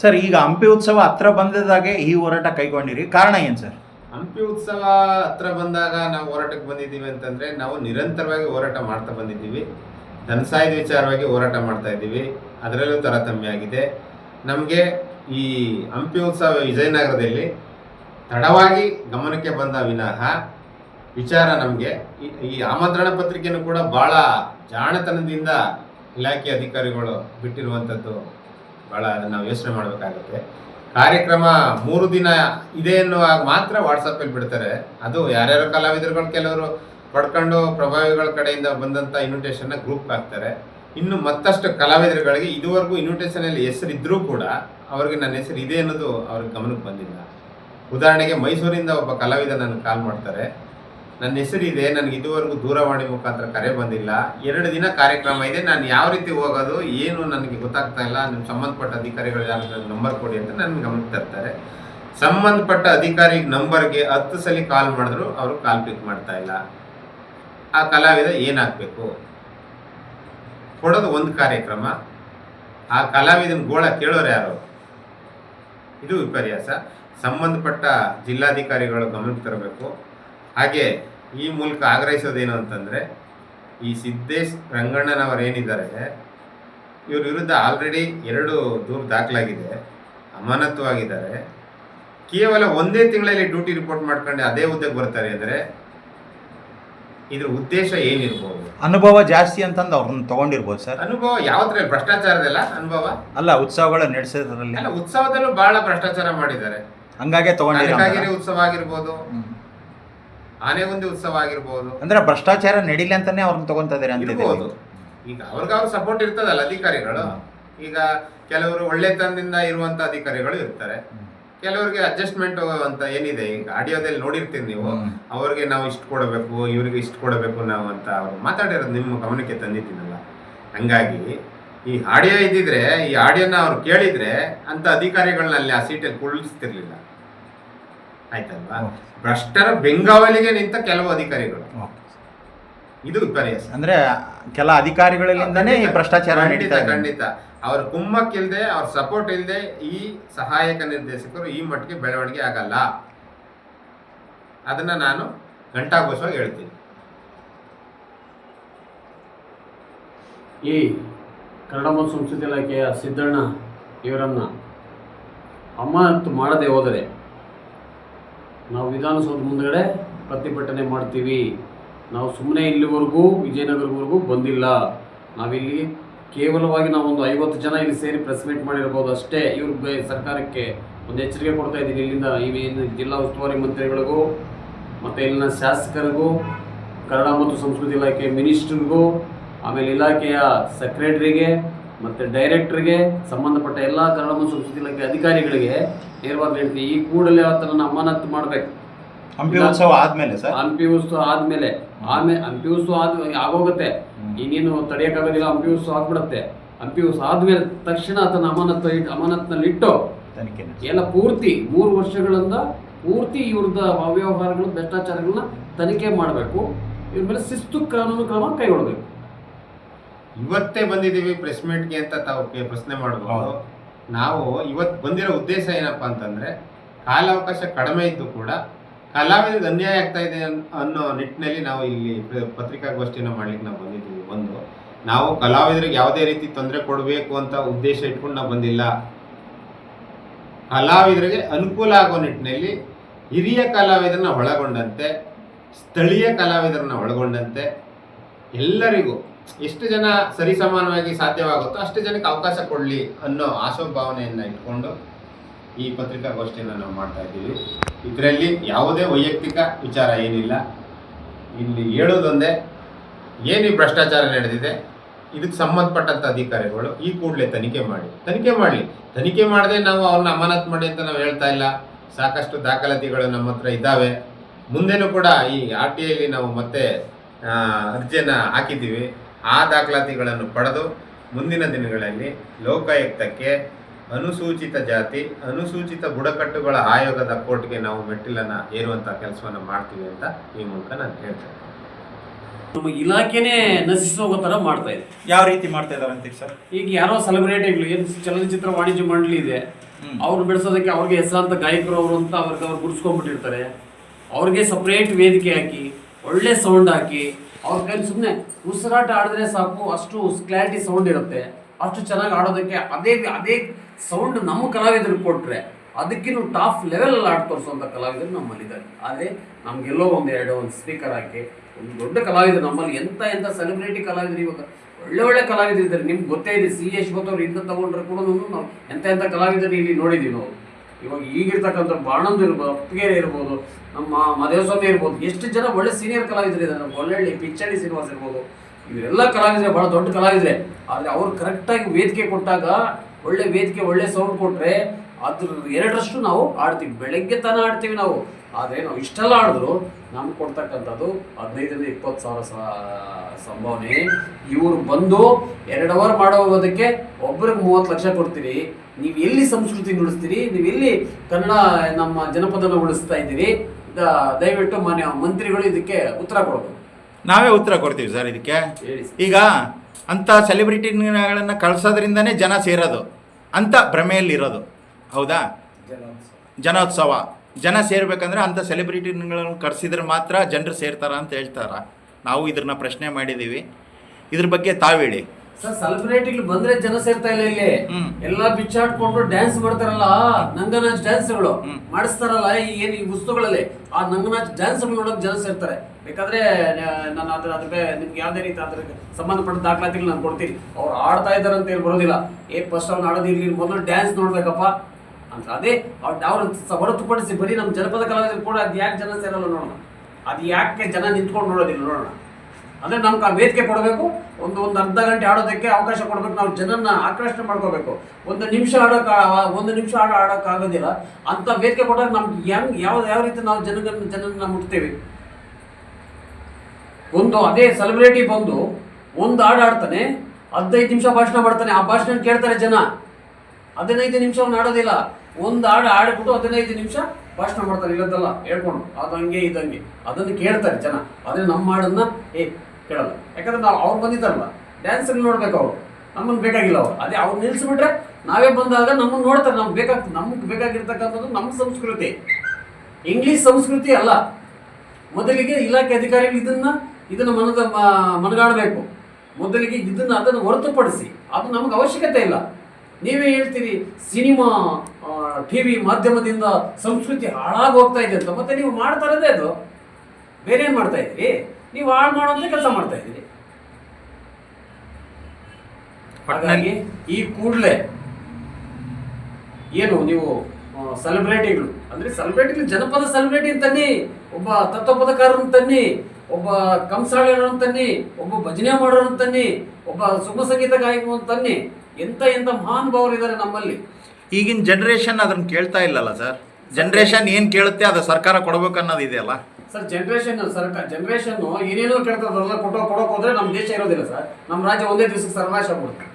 ಸರ್ ಈಗ ಹಂಪಿ ಉತ್ಸವ ಹತ್ರ ಬಂದದಾಗೆ ಈ ಹೋರಾಟ ಕೈಗೊಂಡಿರಿ. ಕಾರಣ ಏನು ಸರ್? ಹಂಪಿ ಉತ್ಸವ ಹತ್ರ ಬಂದಾಗ ನಾವು ಹೋರಾಟಕ್ಕೆ ಬಂದಿದ್ದೀವಿ ಅಂತಂದ್ರೆ ನಾವು ನಿರಂತರವಾಗಿ ಹೋರಾಟ ಮಾಡ್ತಾ ಬಂದಿದ್ದೀವಿ. ಧನಸಾಯದ ವಿಚಾರವಾಗಿ ಹೋರಾಟ ಮಾಡ್ತಾ ಇದ್ದೀವಿ. ಅದರಲ್ಲೂ ತಾರತಮ್ಯ ಆಗಿದೆ. ನಮಗೆ ಈ ಹಂಪಿ ಉತ್ಸವ ವಿಜಯನಗರದಲ್ಲಿ ತಡವಾಗಿ ಗಮನಕ್ಕೆ ಬಂದ ವಿನಃ ವಿಚಾರ ನಮಗೆ. ಈ ಆಮಂತ್ರಣ ಪತ್ರಿಕೆಯನ್ನು ಕೂಡ ಬಹಳ ಜಾಣತನದಿಂದ ಇಲಾಖೆ ಅಧಿಕಾರಿಗಳು ಬಿಟ್ಟಿರುವಂಥದ್ದು ಅದನ್ನ ನಾವು ಯೋಚನೆ ಮಾಡಬೇಕಾಗುತ್ತೆ. ಕಾರ್ಯಕ್ರಮ ಮೂರು ದಿನ ಇದೆ ಎನ್ನುವಾಗ ಮಾತ್ರ ವಾಟ್ಸಪ್ಪಲ್ಲಿ ಬಿಡ್ತಾರೆ. ಅದು ಯಾರ್ಯಾರು ಕಲಾವಿದರುಗಳು ಕೆಲವರು ಪಡ್ಕೊಂಡು ಪ್ರಭಾವಿಗಳ ಕಡೆಯಿಂದ ಬಂದಂಥ ಇನ್ವಿಟೇಷನ್ನ ಗ್ರೂಪ್ ಹಾಕ್ತಾರೆ. ಇನ್ನು ಮತ್ತಷ್ಟು ಕಲಾವಿದರುಗಳಿಗೆ ಇದುವರೆಗೂ ಇನ್ವಿಟೇಷನಲ್ಲಿ ಹೆಸರಿದ್ದರೂ ಕೂಡ ಅವ್ರಿಗೆ ನನ್ನ ಹೆಸರು ಇದೆ ಅನ್ನೋದು ಅವ್ರಿಗೆ ಗಮನಕ್ಕೆ ಬಂದಿಲ್ಲ. ಉದಾಹರಣೆಗೆ ಮೈಸೂರಿಂದ ಒಬ್ಬ ಕಲಾವಿದ ನನ್ನ ಕಾಲ್ ಮಾಡ್ತಾರೆ. ನನ್ನ ಹೆಸರಿದೆ, ನನಗೆ ಇದುವರೆಗೂ ದೂರವಾಣಿ ಮುಖಾಂತರ ಕರೆ ಬಂದಿಲ್ಲ. ಎರಡು ದಿನ ಕಾರ್ಯಕ್ರಮ ಇದೆ, ನಾನು ಯಾವ ರೀತಿ ಹೋಗೋದು, ಏನು ನನಗೆ ಗೊತ್ತಾಗ್ತಾ ಇಲ್ಲ ನಿಮ್ಮ ಸಂಬಂಧಪಟ್ಟ ಅಧಿಕಾರಿಗಳು ಯಾರು ನಂಬರ್ ಕೊಡಿ ಅಂತ ನನಗೆ ಗಮನಕ್ಕೆ ತರ್ತಾರೆ. ಸಂಬಂಧಪಟ್ಟ ಅಧಿಕಾರಿ ನಂಬರ್ಗೆ ಹತ್ತು ಸಲ ಕಾಲ್ ಮಾಡಿದ್ರು, ಅವರು ಕಾಲ್ ಪಿಕ್ ಮಾಡ್ತಾ ಇಲ್ಲ. ಆ ಕಲಾವಿದ ಏನಾಗಬೇಕು? ಕೊಡೋದು ಒಂದು ಕಾರ್ಯಕ್ರಮ. ಆ ಕಲಾವಿದನ ಗೋಳ ಕೇಳೋರು ಯಾರು? ಇದು ವಿಪರ್ಯಾಸ. ಸಂಬಂಧಪಟ್ಟ ಜಿಲ್ಲಾಧಿಕಾರಿಗಳು ಗಮನಕ್ಕೆ ತರಬೇಕು. ಹಾಗೆ ಈ ಮೂಲಕ ಆಗ್ರಹಿಸೋದೇನು ಅಂತಂದರೆ ಈ ಸಿದ್ದೇಶ್ ರಂಗಣ್ಣನವರು ಏನಿದ್ದಾರೆ ಇವ್ರ ವಿರುದ್ಧ ಆಲ್ರೆಡಿ ಎರಡು ದೂರು ದಾಖಲಾಗಿದೆ ಅಮಾನತುವಾಗಿದ್ದಾರೆ. ಕೇವಲ ಒಂದೇ ತಿಂಗಳಲ್ಲಿ ಡ್ಯೂಟಿ ರಿಪೋರ್ಟ್ ಮಾಡ್ಕೊಂಡು ಅದೇ ಹುದ್ದೆಗೆ ಬರ್ತಾರೆ ಅಂದರೆ ಇದ್ರ ಉದ್ದೇಶ ಏನಿರ್ಬೋದು? ಅನುಭವ ಜಾಸ್ತಿ ಅಂತಂದು ಅವ್ರನ್ನ ತಗೊಂಡಿರ್ಬೋದು ಸರ್. ಅನುಭವ ಯಾವ್ದ್ರಲ್ಲಿ? ಭ್ರಷ್ಟಾಚಾರದಲ್ಲ ಅನುಭವ? ಅಲ್ಲ ಉತ್ಸವಗಳ ನಡೆಸೋದ್ರಲ್ಲಿ. ಅಲ್ಲ ಉತ್ಸವದಲ್ಲೂ ಬಹಳ ಭ್ರಷ್ಟಾಚಾರ ಮಾಡಿದ್ದಾರೆ. ಹಂಗಾಗೆ ತಗೊಂಡಿರೋ ಉತ್ಸವ ಆಗಿರ್ಬೋದು. ಆನೆಗುಂದಿ ಉತ್ಸವ ಆಗಿರ್ಬೋದು. ಅಂದ್ರೆ ಭ್ರಷ್ಟಾಚಾರ ನಡೀಲಿ ಅಂತಾನೆ ಅವ್ರನ್ನ ತಗೊಂತ ಇದಾರೆ ಅಂತ ಇರ್ಬೋದು. ಈಗ ಅವ್ರಿಗೆ ಅವ್ರ ಸಪೋರ್ಟ್ ಇರ್ತದಲ್ಲ ಅಧಿಕಾರಿಗಳು. ಈಗ ಕೆಲವರು ಒಳ್ಳೆತನದಿಂದ ಇರುವಂತ ಅಧಿಕಾರಿಗಳು ಇರ್ತಾರೆ. ಕೆಲವರಿಗೆ ಅಡ್ಜಸ್ಟ್ಮೆಂಟ್ ಅಂತ ಏನಿದೆ ಈಗ ಆಡಿಯೋದಲ್ಲಿ ನೋಡಿರ್ತೀರಿ ನೀವು. ಅವ್ರಿಗೆ ನಾವು ಇಷ್ಟು ಕೊಡಬೇಕು ಇವ್ರಿಗೆ ಇಷ್ಟು ಕೊಡಬೇಕು ನಾವು ಅಂತ ಅವ್ರು ಮಾತಾಡಿರೋದು ನಿಮ್ಮ ಗಮನಕ್ಕೆ ತಂದಿದ್ದೀನಲ್ಲ. ಹಂಗಾಗಿ ಈ ಆಡಿಯೋ ಇದ್ದಿದ್ರೆ ಈ ಆಡಿಯೋನ ಅವ್ರು ಕೇಳಿದ್ರೆ ಅಂತ ಅಧಿಕಾರಿಗಳನ್ನ ಅಲ್ಲಿ ಆ ಸೀಟಲ್ಲಿ ಕುಳ್ಳಿಸ್ತಿರ್ಲಿಲ್ಲ ಆಯ್ತಲ್ವಾ. ಭ್ರಷ್ಟರ ಬೆಂಗಾವಲಿಗೆ ನಿಂತ ಕೆಲವು ಅಧಿಕಾರಿಗಳು. ಇದು ವಿಪರ್ಯಾಸ ಅಂದ್ರೆ ಕೆಲ ಅಧಿಕಾರಿಗಳಿಂದನೇ ಈ ಭ್ರಷ್ಟಾಚಾರ ಖಂಡಿತ ಖಂಡಿತ. ಅವ್ರ ಕುಮ್ಮಕ್ಕಿಲ್ದೆ ಅವ್ರ ಸಪೋರ್ಟ್ ಇಲ್ಲದೆ ಈ ಸಹಾಯಕ ನಿರ್ದೇಶಕರು ಈ ಮಟ್ಟಿಗೆ ಬೆಳವಣಿಗೆ ಆಗಲ್ಲ. ಅದನ್ನ ನಾನು ಘಂಟಾಘೋಷವಾಗಿ ಹೇಳ್ತೀನಿ. ಈ ಕನ್ನಡ ಮತ್ತು ಸಂಸ್ಕೃತಿ ಇಲಾಖೆಯ ಸಿದ್ದಣ್ಣ ಇವರನ್ನು ಅಮಾನತು ಮಾಡದೆ ಹೋದರೆ ನಾವು ವಿಧಾನಸೌಧ ಮುಂದಗಡೆ ಪ್ರತಿಭಟನೆ ಮಾಡ್ತೀವಿ. ನಾವು ಸುಮ್ಮನೆ ಇಲ್ಲಿವರೆಗೂ, ವಿಜಯನಗರವರೆಗೂ ಬಂದಿಲ್ಲ. ನಾವಿಲ್ಲಿ ಕೇವಲವಾಗಿ ನಾವೊಂದು ಐವತ್ತು ಜನ ಇಲ್ಲಿ ಸೇರಿ ಪ್ರೆಸ್ ಮೀಟ್ ಮಾಡಿರ್ಬೋದು ಅಷ್ಟೇ. ಇವ್ರ ಸರ್ಕಾರಕ್ಕೆ ಒಂದು ಎಚ್ಚರಿಕೆ ಕೊಡ್ತಾ ಇದ್ದೀನಿ. ಇಲ್ಲಿಂದ ಇವೇನು ಜಿಲ್ಲಾ ಉಸ್ತುವಾರಿ ಮಂತ್ರಿಗಳಿಗೂ, ಮತ್ತು ಇಲ್ಲಿನ ಶಾಸಕರಿಗೂ, ಕನ್ನಡ ಮತ್ತು ಸಂಸ್ಕೃತಿ ಇಲಾಖೆ ಮಿನಿಸ್ಟ್ರಿಗೂ, ಆಮೇಲೆ ಇಲಾಖೆಯ ಸೆಕ್ರೆಟರಿಗೆ ಮತ್ತು ಡೈರೆಕ್ಟ್ರಿಗೆ ಸಂಬಂಧಪಟ್ಟ ಎಲ್ಲ ಕನ್ನಡ ಮತ್ತು ಸಂಸ್ಕೃತಿ ಇಲಾಖೆ ಅಧಿಕಾರಿಗಳಿಗೆ ನೇರವಾಗಿ ಹೇಳ್ತೀವಿ ಈ ಕೂಡಲೇ ಆತನನ್ನು ಅಮಾನತ್ ಮಾಡಬೇಕು. ಹಂಪಿ ಉತ್ಸವ ಆದ್ಮೇಲೆ ಸರ್? ಹಂಪಿ ಉತ್ಸವ ಆದ್ಮೇಲೆ. ಆಮೇಲೆ ಹಂಪಿ ಉತ್ಸವ ಆದ ಆಗೋಗುತ್ತೆ. ಇನ್ನೇನು ತಡೆಯೋಕ್ಕಾಗೋದಿಲ್ಲ. ಹಂಪಿ ಉತ್ಸವ ಆಗ್ಬಿಡುತ್ತೆ. ಹಂಪಿ ಉತ್ಸವ ಆದ್ಮೇಲೆ ತಕ್ಷಣ ಆತನ ಅಮಾನತ್ತು ಇಟ್ಟು ಅಮಾನತ್ನಲ್ಲಿ ಇಟ್ಟು ತನಿಖೆ ನಡೆಸಿ. ಎಲ್ಲ ಪೂರ್ತಿ ಮೂರು ವರ್ಷಗಳಿಂದ ಪೂರ್ತಿ ಇವ್ರದ ಅವ್ಯವಹಾರಗಳು ಭ್ರಷ್ಟಾಚಾರಗಳನ್ನ ತನಿಖೆ ಮಾಡಬೇಕು. ಇವ್ರ ಮೇಲೆ ಶಿಸ್ತು ಕಾನೂನು ಕ್ರಮ ಕೈಗೊಳ್ಳಬೇಕು ಇವತ್ತೇ ಬಂದಿದ್ದೀವಿ ಪ್ರೆಸ್ ಮೀಟ್ಗೆ ಅಂತ ತಾವು ಕೆ- ಪ್ರಶ್ನೆ ಮಾಡಬಹುದು ಹೌದು. ನಾವು ಇವತ್ತು ಬಂದಿರೋ ಉದ್ದೇಶ ಏನಪ್ಪ ಅಂತಂದ್ರೆ, ಕಾಲಾವಕಾಶ ಕಡಿಮೆ ಇದ್ದು ಕೂಡ ಕಲಾವಿದರಿಗೆ ಅನ್ಯಾಯ ಆಗ್ತಾ ಇದೆ ಅನ್ನೋ ನಿಟ್ಟಿನಲ್ಲಿ ನಾವು ಇಲ್ಲಿ ಪತ್ರಿಕಾ ಪತ್ರಿಕಾಗೋಷ್ಠಿನ ಮಾಡ್ಲಿಕ್ಕೆ ನಾವು ಬಂದಿದ್ದೀವಿ. ಒಂದು, ನಾವು ಕಲಾವಿದರಿಗೆ ಯಾವುದೇ ರೀತಿ ತೊಂದರೆ ಕೊಡಬೇಕು ಅಂತ ಉದ್ದೇಶ ಇಟ್ಕೊಂಡು ನಾವು ಬಂದಿಲ್ಲ. ಕಲಾವಿದರಿಗೆ ಅನುಕೂಲ ಆಗೋ ನಿಟ್ಟಿನಲ್ಲಿ ಹಿರಿಯ ಕಲಾವಿದರನ್ನ ಒಳಗೊಂಡಂತೆ, ಸ್ಥಳೀಯ ಕಲಾವಿದರನ್ನ ಒಳಗೊಂಡಂತೆ ಎಲ್ಲರಿಗೂ ಎಷ್ಟು ಜನ ಸರಿಸಮಾನವಾಗಿ ಸಾಧ್ಯವಾಗುತ್ತೋ ಅಷ್ಟು ಜನಕ್ಕೆ ಅವಕಾಶ ಕೊಡಲಿ ಅನ್ನೋ ಆಶೋಭಾವನೆಯನ್ನು ಇಟ್ಕೊಂಡು ಈ ಪತ್ರಿಕಾಗೋಷ್ಠಿಯನ್ನು ನಾವು ಮಾಡ್ತಾ ಇದ್ದೀವಿ. ಇದರಲ್ಲಿ ಯಾವುದೇ ವೈಯಕ್ತಿಕ ವಿಚಾರ ಏನಿಲ್ಲ. ಇಲ್ಲಿ ಹೇಳೋದೊಂದೇ, ಏನು ಭ್ರಷ್ಟಾಚಾರ ನಡೆದಿದೆ? ಇದಕ್ಕೆ ಸಂಬಂಧಪಟ್ಟಂಥ ಅಧಿಕಾರಿಗಳು ಈ ಕೂಡಲೇ ತನಿಖೆ ಮಾಡಿ. ತನಿಖೆ ಮಾಡಲಿ. ತನಿಖೆ ಮಾಡದೆ ನಾವು ಅವ್ರನ್ನ ಅಮಾನತ್ ಮಾಡಿ ಅಂತ ನಾವು ಹೇಳ್ತಾ ಇಲ್ಲ. ಸಾಕಷ್ಟು ದಾಖಲಾತಿಗಳು ನಮ್ಮ ಹತ್ರ ಇದ್ದಾವೆ. ಮುಂದೆನೂ ಕೂಡ ಈ ಆರ್ ಟಿ ಐಲಿ ನಾವು ಮತ್ತೆ ಅರ್ಜಿಯನ್ನ ಹಾಕಿದ್ದೀವಿ. ಆ ದಾಖಲಾತಿಗಳನ್ನು ಪಡೆದು ಮುಂದಿನ ದಿನಗಳಲ್ಲಿ ಲೋಕಾಯುಕ್ತಕ್ಕೆ ಅನುಸೂಚಿತ ಜಾತಿ ಅನುಸೂಚಿತ ಬುಡಕಟ್ಟುಗಳ ಆಯೋಗದ ಕೋರ್ಟ್ಗೆ ನಾವು ಮೆಟ್ಟಿಲನ್ನು ಏರುವಂಥ ಕೆಲಸವನ್ನು ಮಾಡ್ತೀವಿ ಅಂತ ಈ ಮೂಲಕ ನಾನು ಹೇಳ್ತೇನೆ. ನಮ್ಮ ಇಲಾಖೆನೇ ನಶಿಸೋಗೋ ಥರ ಮಾಡ್ತಾ ಇದೆ. ಯಾವ ರೀತಿ ಮಾಡ್ತಾ ಇದ್ದಾರೆ ಅಂತೀರಿ ಸರ್? ಈಗ ಯಾರೋ ಸೆಲೆಬ್ರಿಟಿಗಳು ಏನು ಚಲನಚಿತ್ರ ವಾಣಿಜ್ಯ ಮಂಡಳಿ ಇದೆ ಅವ್ರು ಬೆಳೆಸೋದಕ್ಕೆ ಅವ್ರಿಗೆ ಹೆಸರಾಂತ ಗಾಯಕರು ಅವರು ಅಂತ ಅವ್ರಿಗೆ ಅವ್ರು ಗುಡಿಸ್ಕೊಂಡ್ಬಿಟ್ಟಿರ್ತಾರೆ. ಅವ್ರಿಗೆ ಸಪ್ರೇಟ್ ವೇದಿಕೆ ಹಾಕಿ ಒಳ್ಳೆ ಸೌಂಡ್ ಹಾಕಿ ಅವ್ರ ಕೈಲಿ ಸುಮ್ಮನೆ ಉಸಿರಾಟ ಆಡಿದ್ರೆ ಸಾಕು, ಅಷ್ಟು ಕ್ಲಾರಿಟಿ ಸೌಂಡ್ ಇರುತ್ತೆ. ಅಷ್ಟು ಚೆನ್ನಾಗಿ ಆಡೋದಕ್ಕೆ ಅದೇ ಅದೇ ಸೌಂಡ್ ನಮ್ಮ ಕಲಾವಿದರು ಕೊಟ್ಟರೆ ಅದಕ್ಕಿಂತ ಟಾಪ್ ಲೆವೆಲ್ ಆಡ್ ತೋರಿಸುವಂಥ ಕಲಾವಿದರು ನಮ್ಮಲ್ಲಿದ್ದಾರೆ. ಆದರೆ ನಮಗೆಲ್ಲೋ ಒಂದು ಎರಡು ಒಂದು ಸ್ಪೀಕರ್ ಹಾಕಿ, ಒಂದು ದೊಡ್ಡ ಕಲಾವಿದರು ನಮ್ಮಲ್ಲಿ ಎಂಥ ಎಂಥ ಸೆಲೆಬ್ರಿಟಿ ಕಲಾವಿದರು ಇವಾಗ ಒಳ್ಳೆ ಒಳ್ಳೆ ಕಲಾವಿದರು ಇದ್ದಾರೆ. ನಿಮ್ಗೆ ಗೊತ್ತೇ ಇದೆ, ಸಿ ಎಸ್ ಗೊತ್ತವ್ರು ಇಂಥ ತಗೊಂಡ್ರೆ ಕೂಡ ನಾವು ಎಂಥ ಎಂಥ ಕಲಾವಿದರು ಇಲ್ಲಿ ನೋಡಿದ್ದೀವಿ ನಾವು. ಇವಾಗ ಈಗಿರ್ತಕ್ಕಂಥ ಬಾಣಂದ್ ಇರ್ಬೋದು, ಅಪ್ಪಗೆರೆ ಇರ್ಬೋದು, ನಮ್ಮ ಮದೇವಸ್ವಾಮಿ ಇರ್ಬೋದು, ಎಷ್ಟು ಜನ ಒಳ್ಳೆ ಸೀನಿಯರ್ ಕಲಾವಿದರು ಇದ್ದಾರೆ. ನಮ್ಮ ಒಳ್ಳೊಳ್ಳೆ ಪಿಚ್ಚಳ್ಳಿ ಇರ್ಬೋದು. ಇವರೆಲ್ಲ ಕಲಾವಿದರೆ ಭಾಳ ದೊಡ್ಡ ಕಲಾವಿದರೆ. ಆದರೆ ಅವ್ರು ಕರೆಕ್ಟಾಗಿ ವೇದಿಕೆ ಕೊಟ್ಟಾಗ, ಒಳ್ಳೆ ವೇದಿಕೆ, ಒಳ್ಳೆ ಸೌಂಡ್ ಕೊಟ್ಟರೆ ಅದ್ರ ಎರಡರಷ್ಟು ನಾವು ಆಡ್ತೀವಿ. ಬೆಳಗ್ಗೆ ತನ ಆಡ್ತೀವಿ ನಾವು. ಆದರೆ ನಾವು ಇಷ್ಟೆಲ್ಲ ಆಡಿದ್ರು, ನಮ್ಗೆ ಕೊಡ್ತಕ್ಕಂಥದ್ದು ಹದಿನೈದರಿಂದ ಇಪ್ಪತ್ತು ಸಾವಿರ ಸಂಭಾವನೆ. ಇವರು ಬಂದು ಎರಡು ಅವರ್ ಮಾಡೋದಕ್ಕೆ ಒಬ್ಬರಿಗೆ ಮೂವತ್ತು ಲಕ್ಷ ಕೊಡ್ತೀರಿ. ನೀವು ಎಲ್ಲಿ ಸಂಸ್ಕೃತಿ ಉಳಿಸ್ತೀರಿ ನೀವು ಎಲ್ಲಿ ಕನ್ನಡ ನಮ್ಮ ಜನಪದನ ಉಳಿಸ್ತಾ ಇದ್ದೀರಿ? ದಯವಿಟ್ಟು ಮಾನ್ಯ ಮಂತ್ರಿಗಳು ಇದಕ್ಕೆ ಉತ್ತರ ಕೊಡಬೇಕು. ನಾವೇ ಉತ್ತರ ಕೊಡ್ತೀವಿ ಸರ್ ಇದಕ್ಕೆ. ಈಗ ಅಂಥ ಸೆಲೆಬ್ರಿಟಿಗಳನ್ನು ಕಳ್ಸೋದ್ರಿಂದನೇ ಜನ ಸೇರೋದು. ಅಂತ ಭ್ರಮೆಯಲ್ಲಿರೋದು. ಹೌದಾ? ಜನೋತ್ಸವ. ಜನ ಸೇರ್ಬೇಕಂದ್ರೆ ಅಂಥ ಸೆಲೆಬ್ರಿಟಿಗಳನ್ನು ಕರೆಸಿದ್ರೆ ಮಾತ್ರ ಜನರು ಸೇರ್ತಾರ ಅಂತ ಹೇಳ್ತಾರ. ನಾವು ಇದ್ರನ್ನ ಪ್ರಶ್ನೆ ಮಾಡಿದ್ದೀವಿ. ಇದ್ರ ಬಗ್ಗೆ ತಾವೇಳಿ ಸರ್ ಸೆಲೆಬ್ರಿಟಿಗಳು ಬಂದ್ರೆ ಜನ ಸೇರ್ತಾ ಇಲ್ಲ ಇಲ್ಲಿ. ಎಲ್ಲಾ ಬಿಚ್ಚಾಡ್ಕೊಂಡು ಡ್ಯಾನ್ಸ್ ಮಾಡ್ತಾರಲ್ಲ ನಂಗನಾಚ್ ಡ್ಯಾನ್ಸ್ಗಳು. ಮಾಡಿಸ್ತಾರಲ್ಲ ಈ ಏನ್ ಈ ವಸ್ತುಗಳಲ್ಲಿ ಆ ನಂಗನಾಚ್ ಡ್ಯಾನ್ಸ್ಗಳು ನೋಡೋಕೆ ಜನ ಸೇರ್ತಾರೆ. ಬೇಕಾದ್ರೆ ನಾನು ಅದ್ರ ಅದ್ರ ನಿಮ್ಗೆ ಯಾವ್ದೇ ರೀತಿ ಅದ್ರ ಸಂಬಂಧಪಟ್ಟ ದಾಖಲಾತಿಗಳು ನಾನು ಕೊಡ್ತೀನಿ. ಅವ್ರು ಆಡ್ತಾ ಇದ್ದಾರೆ ಅಂತ ಹೇಳಿ ಬರೋದಿಲ್ಲ. ಏ ಫಸ್ಟ್ ಅವ್ನು ಆಡೋದಿರ್ಲಿ ಮೊದಲು ಡ್ಯಾನ್ಸ್ ನೋಡ್ಬೇಕಪ್ಪ. ಅಂತ ಅದೇ ಅವ್ರು ಅವ್ರ ಹೊರತುಪಡಿಸಿ ಬರೀ ನಮ್ಮ ಜನಪದ ಕಲಾವಿದರು ಕೂಡ ಅದು ಯಾಕೆ ಜನ ಸೇರಲ್ಲ ನೋಡೋಣ. ಅದು ಯಾಕೆ ಜನ ನಿಂತ್ಕೊಂಡು ನೋಡೋದಿಲ್ಲ ನೋಡೋಣ. ಅಂದ್ರೆ ನಮ್ಗೆ ಆ ವೇದಿಕೆ ಕೊಡಬೇಕು. ಒಂದು ಒಂದು ಅರ್ಧ ಗಂಟೆ ಆಡೋದಕ್ಕೆ ಅವಕಾಶ ಕೊಡಬೇಕು. ನಾವು ಜನನ್ನ ಆಕರ್ಷಣೆ ಮಾಡ್ಕೋಬೇಕು. ಒಂದು ನಿಮಿಷ ಆಡೋಕೆ, ಒಂದು ನಿಮಿಷ ಆಡ ಆಡೋಕ್ಕಾಗೋದಿಲ್ಲ ಅಂಥ ವೇದಿಕೆ ಕೊಟ್ಟಾಗ ನಮ್ಗೆ ಹೆಂಗ್ ಯಾವ ಯಾವ ರೀತಿ ನಾವು ಜನಗಳನ್ನ ಜನರನ್ನ ಮುಟ್ತೇವೆ. ಒಂದು ಅದೇ ಸೆಲೆಬ್ರಿಟಿ ಬಂದು ಒಂದು ಹಾಡು ಆಡ್ತಾನೆ, ಹದಿನೈದು ನಿಮಿಷ ಭಾಷಣ ಮಾಡ್ತಾನೆ. ಆ ಭಾಷಣ ಕೇಳ್ತಾರೆ ಜನ. ಹದಿನೈದು ನಿಮಿಷ ಅವ್ನು ಆಡೋದಿಲ್ಲ. ಒಂದು ಹಾಡು ಆಡ್ಬಿಟ್ಟು ಹದಿನೈದು ನಿಮಿಷ ಭಾಷಣ ಮಾಡ್ತಾರೆ ಇಲ್ಲದಲ್ಲ ಹೇಳ್ಕೊಂಡು. ಅದು ಹಂಗೆ ಇದಂಗೆ ಅದನ್ನು ಕೇಳ್ತಾರೆ ಜನ. ಆದರೆ ನಮ್ಮ ಹಾಡನ್ನ, ಏ ಕೇಳಲ್ಲ ಯಾಕಂದ್ರೆ ನಾವು ಅವ್ರು ಬಂದಿದ್ದಾರಲ್ಲ ಡ್ಯಾನ್ಸ್ ನೋಡ್ಬೇಕು ಅವರು. ನಮ್ಮನ್ನು ಬೇಕಾಗಿಲ್ಲ ಅವರು. ಅದೇ ಅವ್ರು ನಿಲ್ಲಿಸ್ಬಿಟ್ರೆ ನಾವೇ ಬಂದಾಗ ನಮ್ಮನ್ನು ನೋಡ್ತಾರೆ. ನಮ್ಗೆ ಬೇಕಾಗ್ತದೆ ನಮ್ಗೆ ಬೇಕಾಗಿರ್ತಕ್ಕಂಥದ್ದು ನಮ್ಮ ಸಂಸ್ಕೃತಿ. ಇಂಗ್ಲಿಷ್ ಸಂಸ್ಕೃತಿ ಅಲ್ಲ. ಮೊದಲಿಗೆ ಇಲಾಖೆ ಅಧಿಕಾರಿಗಳು ಇದನ್ನ ಇದನ್ನ ಮನದ ಮನಗಾಡಬೇಕು. ಮೊದಲಿಗೆ ಇದನ್ನ ಅದನ್ನು ಹೊರತುಪಡಿಸಿ. ಅದು ನಮಗೆ ಅವಶ್ಯಕತೆ ಇಲ್ಲ. ನೀವೇ ಹೇಳ್ತೀರಿ, ಸಿನಿಮಾ ಟಿ ವಿ ಮಾಧ್ಯಮದಿಂದ ಸಂಸ್ಕೃತಿ ಹಾಳಾಗಿ ಹೋಗ್ತಾ ಇದೆ ಅಂತ. ಮತ್ತೆ ನೀವು ಮಾಡ್ತಾ ಇರೋದೇ ಅದು. ಬೇರೆ ಏನು ಮಾಡ್ತಾ ಇದ್ದೀರಿ? ನೀವು ಹಾಳು ಮಾಡುವಂತ ಕೆಲಸ ಮಾಡ್ತಾ ಇದ್ದೀರಿ. ಹಾಗಾಗಿ ಈ ಕೂಡಲೇ ಏನು ನೀವು ಸೆಲೆಬ್ರಿಟಿಗಳು ಅಂದ್ರೆ ಸೆಲೆಬ್ರಿಟಿಗಳು ಜನಪದ ಸೆಲೆಬ್ರಿಟಿ ತನ್ನಿ ಒಬ್ಬ ತತ್ವಪದಕಾರನ ತನ್ನಿ ಒಬ್ಬ ಕಂಸಾಳೆಯನ್ನು ತನ್ನಿ ಒಬ್ಬ ಭಜನೆ ಮಾಡೋರು ತನ್ನಿ ಒಬ್ಬ ಸುಗಮ ಸಂಗೀತ ಗಾಯಕ ತನ್ನಿ ಎಂತ ಎಂತ ಮಹಾನ್ ಭಾವರು ಇದ್ದಾರೆ ನಮ್ಮಲ್ಲಿ. ಈಗಿನ ಜನ್ರೇಷನ್ ಅದನ್ನ ಕೇಳ್ತಾ ಇಲ್ಲಲ್ಲ ಸರ್ ಜನ್ರೇಷನ್ ಏನು ಕೇಳುತ್ತೆ ಅದು ಸರ್ಕಾರ ಕೊಡ್ಬೇಕು ಅನ್ನೋದು ಇದೆಯಲ್ಲ? ಸರ್ ಜನರೇಷನ್ ಸರ್ಕಾರ ಜನರೇಷನ್ ಏನೇನೋ ಕೇಳ್ತಾರಲ್ಲ ಕೊಟ್ಟೋ ಕೊಡೋಕೆ ಹೋದ್ರೆ ನಮ್ಮ ದೇಶ ಇರೋದಿಲ್ಲ ಸರ್. ನಮ್ಮ ರಾಜ್ಯ ಒಂದೇ ದಿವಸಕ್ಕೆ ಸರ್ವನಾಶ ಆಗ್ಬಿಡುತ್ತೆ.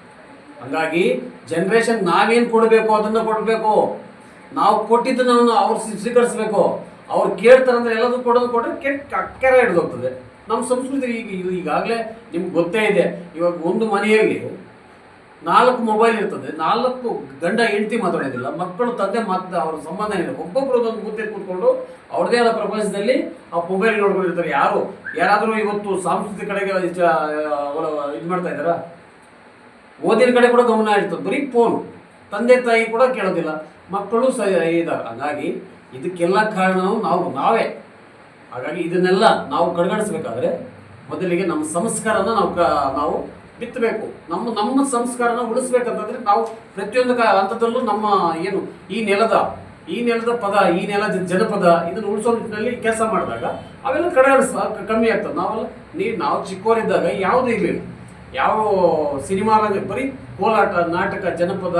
ಹಂಗಾಗಿ ಜನರೇಷನ್ ನಾವೇನು ಕೊಡಬೇಕು, ಅದನ್ನು ಕೊಡಬೇಕು. ನಾವು ಕೊಟ್ಟಿದ್ದನ್ನು ಅವ್ರು ಸ್ವೀಕರಿಸಬೇಕು. ಅವ್ರು ಅಂದರೆ ಎಲ್ಲದೂ ಕೊಡೋದು ಕೊಟ್ಟರೆ ಕೆಟ್ಟ ಅಕ್ಕರೆ ಹಿಡಿದೋಗ್ತದೆ. ನಮ್ಮ ಸಂಸ್ಕೃತಿ ಈಗ- ಈಗಾಗಲೇ ನಿಮ್ಗೆ ಗೊತ್ತೇ ಇದೆ. ಇವಾಗ ಒಂದು ಮನೆಯಲ್ಲಿ ನಾಲ್ಕು ಮೊಬೈಲ್ ಇರ್ತದೆ. ನಾಲ್ಕು ಗಂಡ ಹೆಂಡತಿ ಮಾತಾಡೋದಿಲ್ಲ ಮಕ್ಕಳು ತಂದೆ ಮಾತು ಅವ್ರ ಸಂಬಂಧ ಇಲ್ಲ ಒಬ್ಬೊಬ್ರು ಒಂದೊಂದು ಮೂರ್ತಿ ಕೂತ್ಕೊಂಡು ಅವ್ರದೇ ಆದ ಪ್ರಪಂಚದಲ್ಲಿ ಆ ಮೊಬೈಲ್ ನೋಡ್ಕೊಂಡಿರ್ತಾರೆ ಯಾರು? ಯಾರಾದರೂ ಇವತ್ತು ಸಾಂಸ್ಕೃತಿಕ ಕಡೆಗೆ ಇದು ಮಾಡ್ತಾ ಇದ್ದಾರಾ? ಓದಿನ ಕಡೆ ಕೂಡ ಗಮನ ಇರ್ತದೆ ಬರೀ ಫೋನ್ ತಂದೆ ತಾಯಿ ಕೂಡ ಕೇಳೋದಿಲ್ಲ. ಮಕ್ಕಳು ಸ ಇದ್ದಾರೆ ಹಾಗಾಗಿ ಇದಕ್ಕೆಲ್ಲ ಕಾರಣವೂ ನಾವು, ನಾವೇ. ಹಾಗಾಗಿ ಇದನ್ನೆಲ್ಲ ನಾವು ಕಡೆಗಣಿಸ್ಬೇಕಾದ್ರೆ ಮೊದಲಿಗೆ ನಮ್ಮ ಸಂಸ್ಕಾರನ ನಾವು ನಾವು ಬಿತ್ತಬೇಕು. ನಮ್ಮ ನಮ್ಮ ಸಂಸ್ಕಾರನ ಉಳಿಸ್ಬೇಕಂತಂದ್ರೆ ನಾವು ಪ್ರತಿಯೊಂದು ಹಂತದಲ್ಲೂ ನಮ್ಮ ಏನು, ಈ ನೆಲದ ಈ ನೆಲದ ಪದ, ಈ ನೆಲದ ಜನಪದ ಇದನ್ನು ಉಳಿಸೋ ನಿಟ್ಟಿನಲ್ಲಿ ಕೆಲಸ ಮಾಡಿದಾಗ ಅವೆಲ್ಲ ಕಡೆ, ಕಮ್ಮಿ ಆಗ್ತದೆ. ನಾವೆಲ್ಲ, ನೀ, ನಾವು ಚಿಕ್ಕವರಿದ್ದಾಗ ಯಾವುದೂ ಇರಲಿಲ್ಲ. ಯಾವ ಸಿನಿಮಾ ಬರೀ ಕೋಲಾಟ, ನಾಟಕ, ಜನಪದ,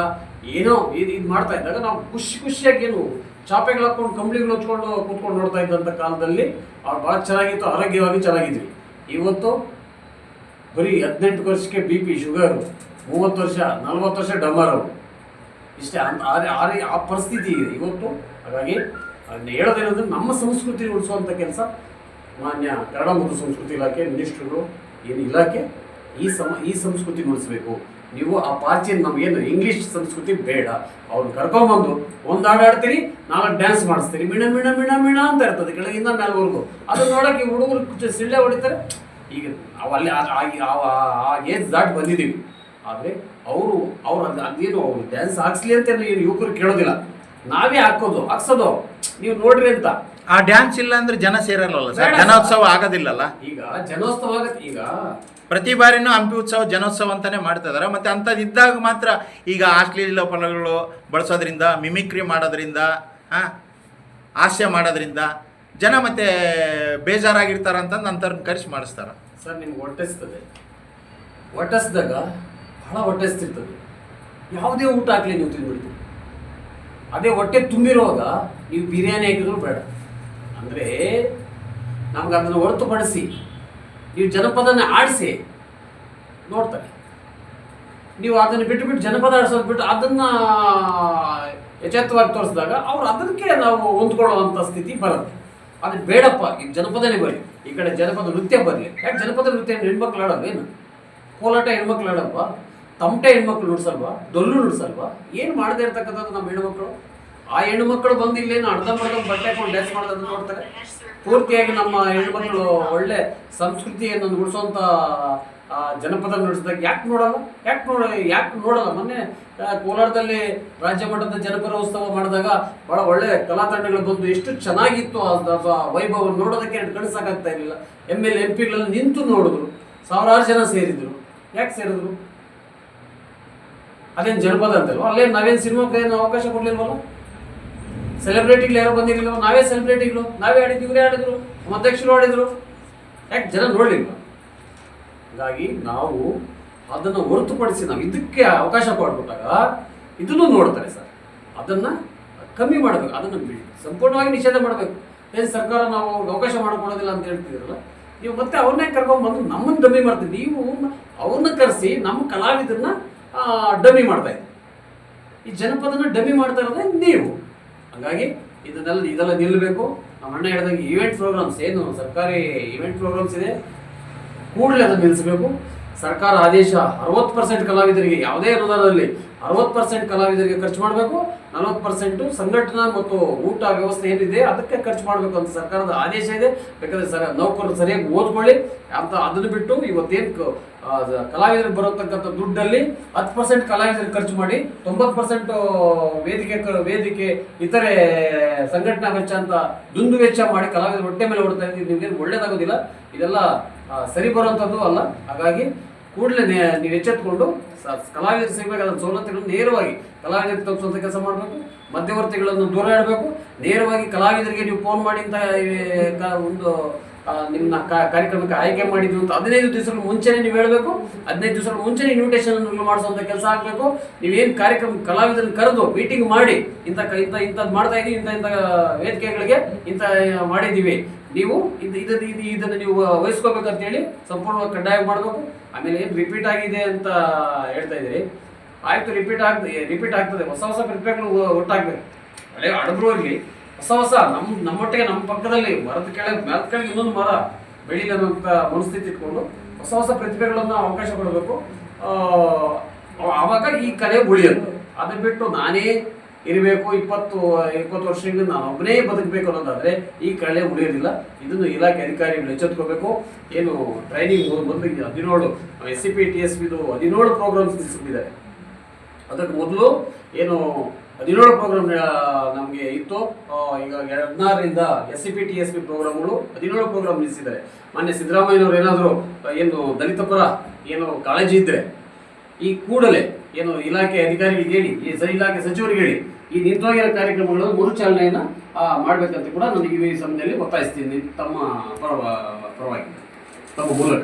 ಏನೋ ಇದು ಇದು ಮಾಡ್ತಾ ಇದ್ದಾಗ ನಾವು ಖುಷಿ, ಖುಷಿಯಾಗಿ ಏನು ಚಾಪೆಗಳು ಹಾಕೊಂಡು ಕಂಬಳಿಗಳು ಹಚ್ಕೊಂಡು ಕೂತ್ಕೊಂಡು ನೋಡ್ತಾ ಇದ್ದಂಥ ಕಾಲದಲ್ಲಿ ಅವ್ರು ಭಾಳ ಚೆನ್ನಾಗಿತ್ತು, ಆರೋಗ್ಯವಾಗಿ ಚೆನ್ನಾಗಿದ್ವಿ. ಇವತ್ತು ಬರೀ ಹದಿನೆಂಟು ವರ್ಷಕ್ಕೆ ಬಿ ಪಿ ಶುಗರು ಮೂವತ್ತು ವರ್ಷ, ನಲ್ವತ್ತು ವರ್ಷ ಡಮರು ಇಷ್ಟೇ ಅಂತ ಆ ಆ ಆ ಪರಿಸ್ಥಿತಿ ಇದೆ ಇವತ್ತು. ಹಾಗಾಗಿ ಅದನ್ನ ಹೇಳೋದೇನಂದ್ರೆ ನಮ್ಮ ಸಂಸ್ಕೃತಿ ಉಳಿಸುವಂಥ ಕೆಲಸ ಮಾನ್ಯ ಕನ್ನಡ ಮತ್ತು ಸಂಸ್ಕೃತಿ ಇಲಾಖೆ, ಮಿನಿಸ್ಟ್ರುಗಳು, ಏನು ಇಲಾಖೆ, ಈ ಸಮ ಈ ಸಂಸ್ಕೃತಿ ಉಳಿಸ್ಬೇಕು. ನೀವು ಆ ಪಾರ್ಚಿನ ನಮಗೇನು ಇಂಗ್ಲೀಷ್ ಸಂಸ್ಕೃತಿ ಬೇಡ. ಅವ್ರು ಕರ್ಕೊಂಬಂದು ಒಂದು ಹಾಡು ಆಡ್ತೀರಿ ನಾಲ್ಕು ಡ್ಯಾನ್ಸ್ ಮಾಡಿಸ್ತೀರಿ. ಮಿಣ ಮಿಣ ಮಿಣ ಮಿಣ ಅಂತ ಇರ್ತದೆ. ಕೆಳಗಿಂದ ಮೇಲ್ವರೆಗೂ ಅದನ್ನ ನೋಡೋಕೆ ಹುಡುಗರು ಸಿಳ್ಳೆ ಹೊಡಿತಾರೆ. ಈಗ ಅಲ್ಲಿ ಆ- ಏಜ್ ದಾಟಿ ಬಂದಿದ್ದೀವಿ. ಆದರೆ ಅವರು ಅವ್ರು ಅದು ಅದೇನು ಅವರು ಡ್ಯಾನ್ಸ್ ಹಾಕ್ಸ್ಲಿ ಅಂತ ಏನು ಯುವಕರು ಕೇಳೋದಿಲ್ಲ. ನಾವೇ ಹಾಕೋದು ಹಾಕ್ಸೋದು ನೀವು ನೋಡ್ರಿ ಅಂತ. ಆ ಡ್ಯಾನ್ಸ್ ಇಲ್ಲ ಅಂದ್ರೆ ಜನ ಸೇರಲ್ಲ ಸರ್. ಜನೋತ್ಸವ ಆಗೋದಿಲ್ಲಲ್ಲ? ಈಗ ಜನೋತ್ಸವ ಆಗತ್ತೆ ಈಗ. ಪ್ರತಿ ಬಾರಿನೂ ಹಂಪಿ ಉತ್ಸವ ಜನೋತ್ಸವ ಅಂತಾನೆ ಮಾಡ್ತಾ ಇದಾರೆ. ಮತ್ತೆ ಅಂಥದ್ದು ಇದ್ದಾಗ ಮಾತ್ರ ಈಗ ಅಶ್ಲೀಲ ಫಲಗಳು ಬಳಸೋದ್ರಿಂದ ಮಿಮಿಕ್ರಿ ಮಾಡೋದ್ರಿಂದ ಹಾಸ್ಯ ಮಾಡೋದ್ರಿಂದ ಜನ ಮತ್ತೆ ಬೇಜಾರಾಗಿರ್ತಾರ ಅಂತ ನಂತರ ಕರೆಸಿ ಮಾಡಿಸ್ತಾರ. ಸರ್, ನಿಮ್ಗೆ ಹೊಟ್ಟೆಸ್ತದೆ ಹೊಟ್ಟೆಸ್ದಾಗ ಬಹಳ ಹೊಟ್ಟೆಸ್ತಿರ್ತದೆ ಯಾವುದೇ ಊಟ ಹಾಕಲಿ ನೀವು ತಿಂದ್ಬಿಡ್ತೀವಿ ಅದೇ ಹೊಟ್ಟೆ ತುಂಬಿರುವಾಗ ನೀವು ಬಿರಿಯಾನಿ ಹಾಕಿದ್ರು ಬೇಡ. ಅಂದರೆ ನಮ್ಗೆ ಅದನ್ನು ಹೊರತುಪಡಿಸಿ ನೀವು ಜನಪದನ ಆಡಿಸಿ ನೋಡ್ತಾರೆ. ನೀವು ಅದನ್ನು ಬಿಟ್ಟು ಬಿಟ್ಟು ಜನಪದ ಆಡಿಸೋದು ಬಿಟ್ಟು ಅದನ್ನು ಎಚ್ಚೆತ್ತವಾಗಿ ತೋರಿಸಿದಾಗ ಅವ್ರು ಅದಕ್ಕೆ ನಾವು ಹೊಂದ್ಕೊಳ್ಳುವಂಥ ಸ್ಥಿತಿ ಬರುತ್ತೆ ಅದು ಬೇಡಪ್ಪ ಈ ಜನಪದನೇ ಬರಲಿ ಈ ಕಡೆ ಜನಪದ ನೃತ್ಯ ಬರಲಿ. ಯಾಕೆ ಜನಪದ ನೃತ್ಯ ಹೆಣ್ಮಕ್ಳು ಏನು? ಕೋಲಾಟ ಹೆಣ್ಮಕ್ಳು ಆಡಲ್ವಾ? ತಮಟೆ ಹೆಣ್ಮಕ್ಳು ನುಡ್ಸಲ್ವಾ? ಡೊಲ್ಲು ನುಡ್ಸಲ್ವಾ? ಏನು ಮಾಡದೇ ಇರ್ತಕ್ಕಂಥದ್ದು ನಮ್ಮ ಹೆಣ್ಮಕ್ಳು? ಆ ಹೆಣ್ಮಕ್ಳು ಬಂದು ಇಲ್ಲೇನು ಅರ್ಧಂಬರ್ಧ ಬಟ್ಟೆ ಹಾಕೊಂಡು ಡ್ಯಾನ್ಸ್ ಮಾಡೋದನ್ನು ನೋಡ್ತಾರೆ? ಪೂರ್ತಿಯಾಗಿ ನಮ್ಮ ಹೆಣ್ಮಕ್ಳು ಒಳ್ಳೆ ಸಂಸ್ಕೃತಿಯನ್ನು ಉಳಿಸೋಂಥ ಆ, ಜನಪದ ನುಡಿಸಿದಾಗ ಯಾಕೆ ನೋಡಲ್ಲ? ಯಾಕೆ ನೋಡ ಯಾಕೆ ನೋಡಲ್ಲ? ಮೊನ್ನೆ ಕೋಲಾರದಲ್ಲಿ ರಾಜ್ಯ ಮಟ್ಟದ ಜನಪದ ಉತ್ಸವ ಮಾಡಿದಾಗ ಬಹಳ ಒಳ್ಳೆ ಕಲಾ ತಂಡಗಳು ಬಂದು ಎಷ್ಟು ಚೆನ್ನಾಗಿತ್ತು ಆ ವೈಭವ ನೋಡೋದಕ್ಕೆ ಕಳಿಸಕ್ಕಾಗ್ತಾ ಇರಲಿಲ್ಲ. ಎಂ ಎಲ್ ಎಂ ಪಿಗಳಲ್ಲಿ ನಿಂತು ನೋಡಿದ್ರು. ಸಾವಿರಾರು ಜನ ಸೇರಿದ್ರು. ಯಾಕೆ ಸೇರಿದ್ರು? ಅದೇನು ಜನಪದ ಅಂತಲ್ವ? ಅಲ್ಲೇನು ನಾವೇನು ಸಿನಿಮಾಕ್ಕೆ ಏನು ಅವಕಾಶ ಕೊಡ್ಲಿಲ್ವಲ್ಲ? ಸೆಲೆಬ್ರಿಟಿಗಳು ಯಾರು ಬಂದಿರಲಿಲ್ಲ. ನಾವೇ ಸೆಲೆಬ್ರಿಟಿಗಳು. ನಾವೇ ಆಡಿದ್ವಿ ಇವರೇ ಆಡಿದ್ರು. ಅಧ್ಯಕ್ಷರು ಆಡಿದ್ರು. ಯಾಕೆ ಜನ ನೋಡ್ಲಿಲ್ವ ಹಾಗಾಗಿ ನಾವು ಅದನ್ನು ಹೊರತುಪಡಿಸಿ ನಾವು ಇದಕ್ಕೆ ಅವಕಾಶ ಕೊಟ್ಬಿಟ್ಟಾಗ ಇದನ್ನು ನೋಡ್ತಾರೆ ಸರ್. ಅದನ್ನು ಕಮ್ಮಿ ಮಾಡಬೇಕು, ಅದನ್ನು ಸಂಪೂರ್ಣವಾಗಿ ನಿಷೇಧ ಮಾಡಬೇಕು. ಏನು ಸರ್ಕಾರ ನಾವು ಅವ್ರಿಗೆ ಅವಕಾಶ ಮಾಡಿಕೊಡೋದಿಲ್ಲ ಅಂತ ಹೇಳ್ತಿದ್ರಲ್ಲ ನೀವು ಮತ್ತೆ ಅವ್ರನ್ನೇ ಕರ್ಕೊಂಡ್ಬಂದು ನಮ್ಮನ್ನು ಡಮ್ಮಿ ಮಾಡ್ತೀವಿ ನೀವು ಅವ್ರನ್ನ ಕರೆಸಿ ನಮ್ಮ ಕಲಾವಿದರನ್ನ ಡಮ್ಮಿ ಮಾಡ್ತಾ ಇದ್ದೀವಿ ಈ ಜನಪದನ ಡಮ್ಮಿ ಮಾಡ್ತಾ ಇರೋದೇ ನೀವು. ಹಾಗಾಗಿ ಇದನ್ನೆಲ್ಲ ಇದೆಲ್ಲ ನಿಲ್ಲಬೇಕು ನಮ್ಮ ಅಣ್ಣ ಹೇಳ್ದಂಗೆ ಈವೆಂಟ್ ಪ್ರೋಗ್ರಾಮ್ಸ್ ಏನು ಸರ್ಕಾರಿ ಈವೆಂಟ್ ಪ್ರೋಗ್ರಾಮ್ಸ್ ಇದೆ. ಕೂಡಲೇ ಅದನ್ನು ನಿಲ್ಲಿಸಬೇಕು. ಸರ್ಕಾರ ಆದೇಶ ಅರವತ್ತು ಪರ್ಸೆಂಟ್ ಕಲಾವಿದರಿಗೆ, ಯಾವುದೇ ಅನುದಾನದಲ್ಲಿ ಅರವತ್ತು ಪರ್ಸೆಂಟ್ ಕಲಾವಿದರಿಗೆ ಖರ್ಚು ಮಾಡಬೇಕು. ನಲವತ್ತು ಪರ್ಸೆಂಟು ಸಂಘಟನಾ ಮತ್ತು ಊಟ ವ್ಯವಸ್ಥೆ ಏನಿದೆ, ಅದಕ್ಕೆ ಖರ್ಚು ಮಾಡಬೇಕು ಅಂತ ಸರ್ಕಾರದ ಆದೇಶ ಇದೆ. ಯಾಕಂದರೆ ಸರ ನೌಕರರು ಸರಿಯಾಗಿ ಓದ್ಕೊಳ್ಳಿ. ಅಂತ ಅದನ್ನು ಬಿಟ್ಟು ಇವತ್ತೇನು ಕಲಾವಿದರಿಗೆ ಬರತಕ್ಕಂಥ ದುಡ್ಡಲ್ಲಿ ಹತ್ತು ಪರ್ಸೆಂಟ್ ಕಲಾವಿದರಿಗೆ ಖರ್ಚು ಮಾಡಿ, ತೊಂಬತ್ತು ಪರ್ಸೆಂಟ್ ವೇದಿಕೆ ವೇದಿಕೆ ಇತರೆ ಸಂಘಟನಾ ವೆಚ್ಚ ಅಂತ ದುಂದು ವೆಚ್ಚ ಮಾಡಿ ಕಲಾವಿದರು ಹೊಟ್ಟೆ ಮೇಲೆ ಹೊಡ್ತಾ ಇದ್ದೀವಿ. ನಿಮಗೇನು ಒಳ್ಳೇದಾಗೋದಿಲ್ಲ. ಇದೆಲ್ಲ ಸರಿ ಬರುವಂಥದ್ದು ಅಲ್ಲ. ಹಾಗಾಗಿ ಕೂಡಲೇ ನೀವು ಎಚ್ಚೆತ್ತುಕೊಂಡು ಕಲಾವಿದರು ಸಿಗಬೇಕಾದ ಸವಲತ್ತುಗಳನ್ನು ನೇರವಾಗಿ ಕಲಾವಿದರಿಗೆ ತಲುಪಿಸುವಂಥ ಕೆಲಸ ಮಾಡಬೇಕು. ಮಧ್ಯವರ್ತಿಗಳನ್ನು ದೂರ ಇಡಬೇಕು. ನೇರವಾಗಿ ಕಲಾವಿದರಿಗೆ ನೀವು ಫೋನ್ ಮಾಡಿ ಅಂತ ಒಂದು ನಿಮ್ಮ ಕಾರ್ಯಕ್ರಮಕ್ಕೆ ಆಯ್ಕೆ ಮಾಡಿದ್ವಿ ಅಂತ ಹದಿನೈದು ದಿವಸಗಳ ಮುಂಚೆನೇ ನೀವು ಹೇಳಬೇಕು. ಹದಿನೈದು ದಿವಸಗಳ ಮುಂಚೆನೇ ಇನ್ವಿಟೇಷನ್ ಮಾಡಿಸುವಂಥ ಕೆಲಸ ಆಗಬೇಕು. ನೀವೇನು ಕಾರ್ಯಕ್ರಮ ಕಲಾವಿದರನ್ನ ಕರೆದು ಮೀಟಿಂಗ್ ಮಾಡಿ ಇಂಥ ಇಂಥ ಇಂಥದ್ದು ಮಾಡ್ತಾ ಇದ್ದೀವಿ ಇಂಥ ಇಂಥ ವೇದಿಕೆಗಳಿಗೆ ಇಂಥ ಮಾಡಿದ್ದೀವಿ. ನೀವು ಇದು ಇದು ಇದು ಇದನ್ನು ನೀವು ವಹಿಸ್ಕೋಬೇಕಂತ ಹೇಳಿ ಸಂಪೂರ್ಣವಾಗಿ ಕಡ್ಡಾಯ ಮಾಡಬೇಕು. ಆಮೇಲೆ ಏನು ರಿಪೀಟ್ ಆಗಿದೆ ಅಂತ ಹೇಳ್ತಾ ಇದ್ದೀರಿ. ಆಯ್ತು ರಿಪೀಟ್ ಆಗ್ತದೆ ರಿಪೀಟ್ ಆಗ್ತದೆ. ಹೊಸ ಹೊಸ ಪ್ರತಿಭೆಗಳು ಒಟ್ಟಾಗಬೇಕು. ಹಳೆ ಅಡಬ್ರು ಇರಲಿ. ಹೊಸ ಹೊಸ ನಮ್ಮ ನಮ್ಮೊಟ್ಟಿಗೆ ನಮ್ಮ ಪಕ್ಕದಲ್ಲಿ ಮರದ ಕೆಳಗೆ ಮರದ ಕೆಳಗೆ ಇನ್ನೊಂದು ಮರ ಬೆಳೀಲಿ ಅನ್ನೋಂಥ ಮನಸ್ಥಿತಿ ಇಟ್ಕೊಂಡು ಹೊಸ ಹೊಸ ಪ್ರತಿಭೆಗಳನ್ನು ಅವಕಾಶ ಕೊಡಬೇಕು. ಆವಾಗ ಈ ಕಲೆ ಉಳಿಯೋದು. ಅದನ್ನು ಬಿಟ್ಟು ನಾನೇ ಇರಬೇಕು, ಇಪ್ಪತ್ತು ಇಪ್ಪತ್ತು ವರ್ಷದಿಂದ ನಾನು ಒಬ್ಬನೇ ಬದುಕಬೇಕು ಅನ್ನೋದಾದ್ರೆ ಈ ಕಳೆ ಉಳಿಯೋದಿಲ್ಲ. ಇದನ್ನು ಇಲಾಖೆ ಅಧಿಕಾರಿಗಳು ಎಚ್ಚೆತ್ಕೋಬೇಕು. ಏನು ಟ್ರೈನಿಂಗ್ ಮೊದಲಿಗೆ ಹದಿನೇಳು S C P T S ಪಿದು ಹದಿನೇಳು ಪ್ರೋಗ್ರಾಮ್ಸ್ ಅದಕ್ಕೆ ಮೊದಲು ಏನು ಹದಿನೇಳು ಪ್ರೋಗ್ರಾಮ್ ನಮಗೆ ಇತ್ತು. ಈಗ ಹದಿನಾರರಿಂದ S C P T S P ಪ್ರೋಗ್ರಾಮ್ಗಳು ಹದಿನೇಳು ಪ್ರೋಗ್ರಾಮ್ ನಿಲ್ಲಿಸಿದ್ದಾರೆ ಮಾನ್ಯ ಸಿದ್ದರಾಮಯ್ಯನವರು ಏನಾದರೂ ಏನು ದಲಿತ ಪರ ಏನು ಕಾಳಜಿ ಇದ್ದರೆ ಈ ಕೂಡಲೇ ಏನು ಇಲಾಖೆ ಅಧಿಕಾರಿಗಳಿಗೆ ಹೇಳಿ, ಈ ಇಲಾಖೆ ಸಚಿವರಿಗೆ ಹೇಳಿ, ಈ ನಿಂತೋಗಿರೋ ಕಾರ್ಯಕ್ರಮಗಳು ಮರುಚಾಲನೆಯನ್ನು ಮಾಡಬೇಕಂತ ಕೂಡ ನನಗೆ ಈ ಸಮಯದಲ್ಲಿ ಒತ್ತಾಯಿಸ್ತೀನಿ. ತಮ್ಮ ಪರವ ಪರವಾಗಿ ತಮ್ಮ ಮೂಲಕ.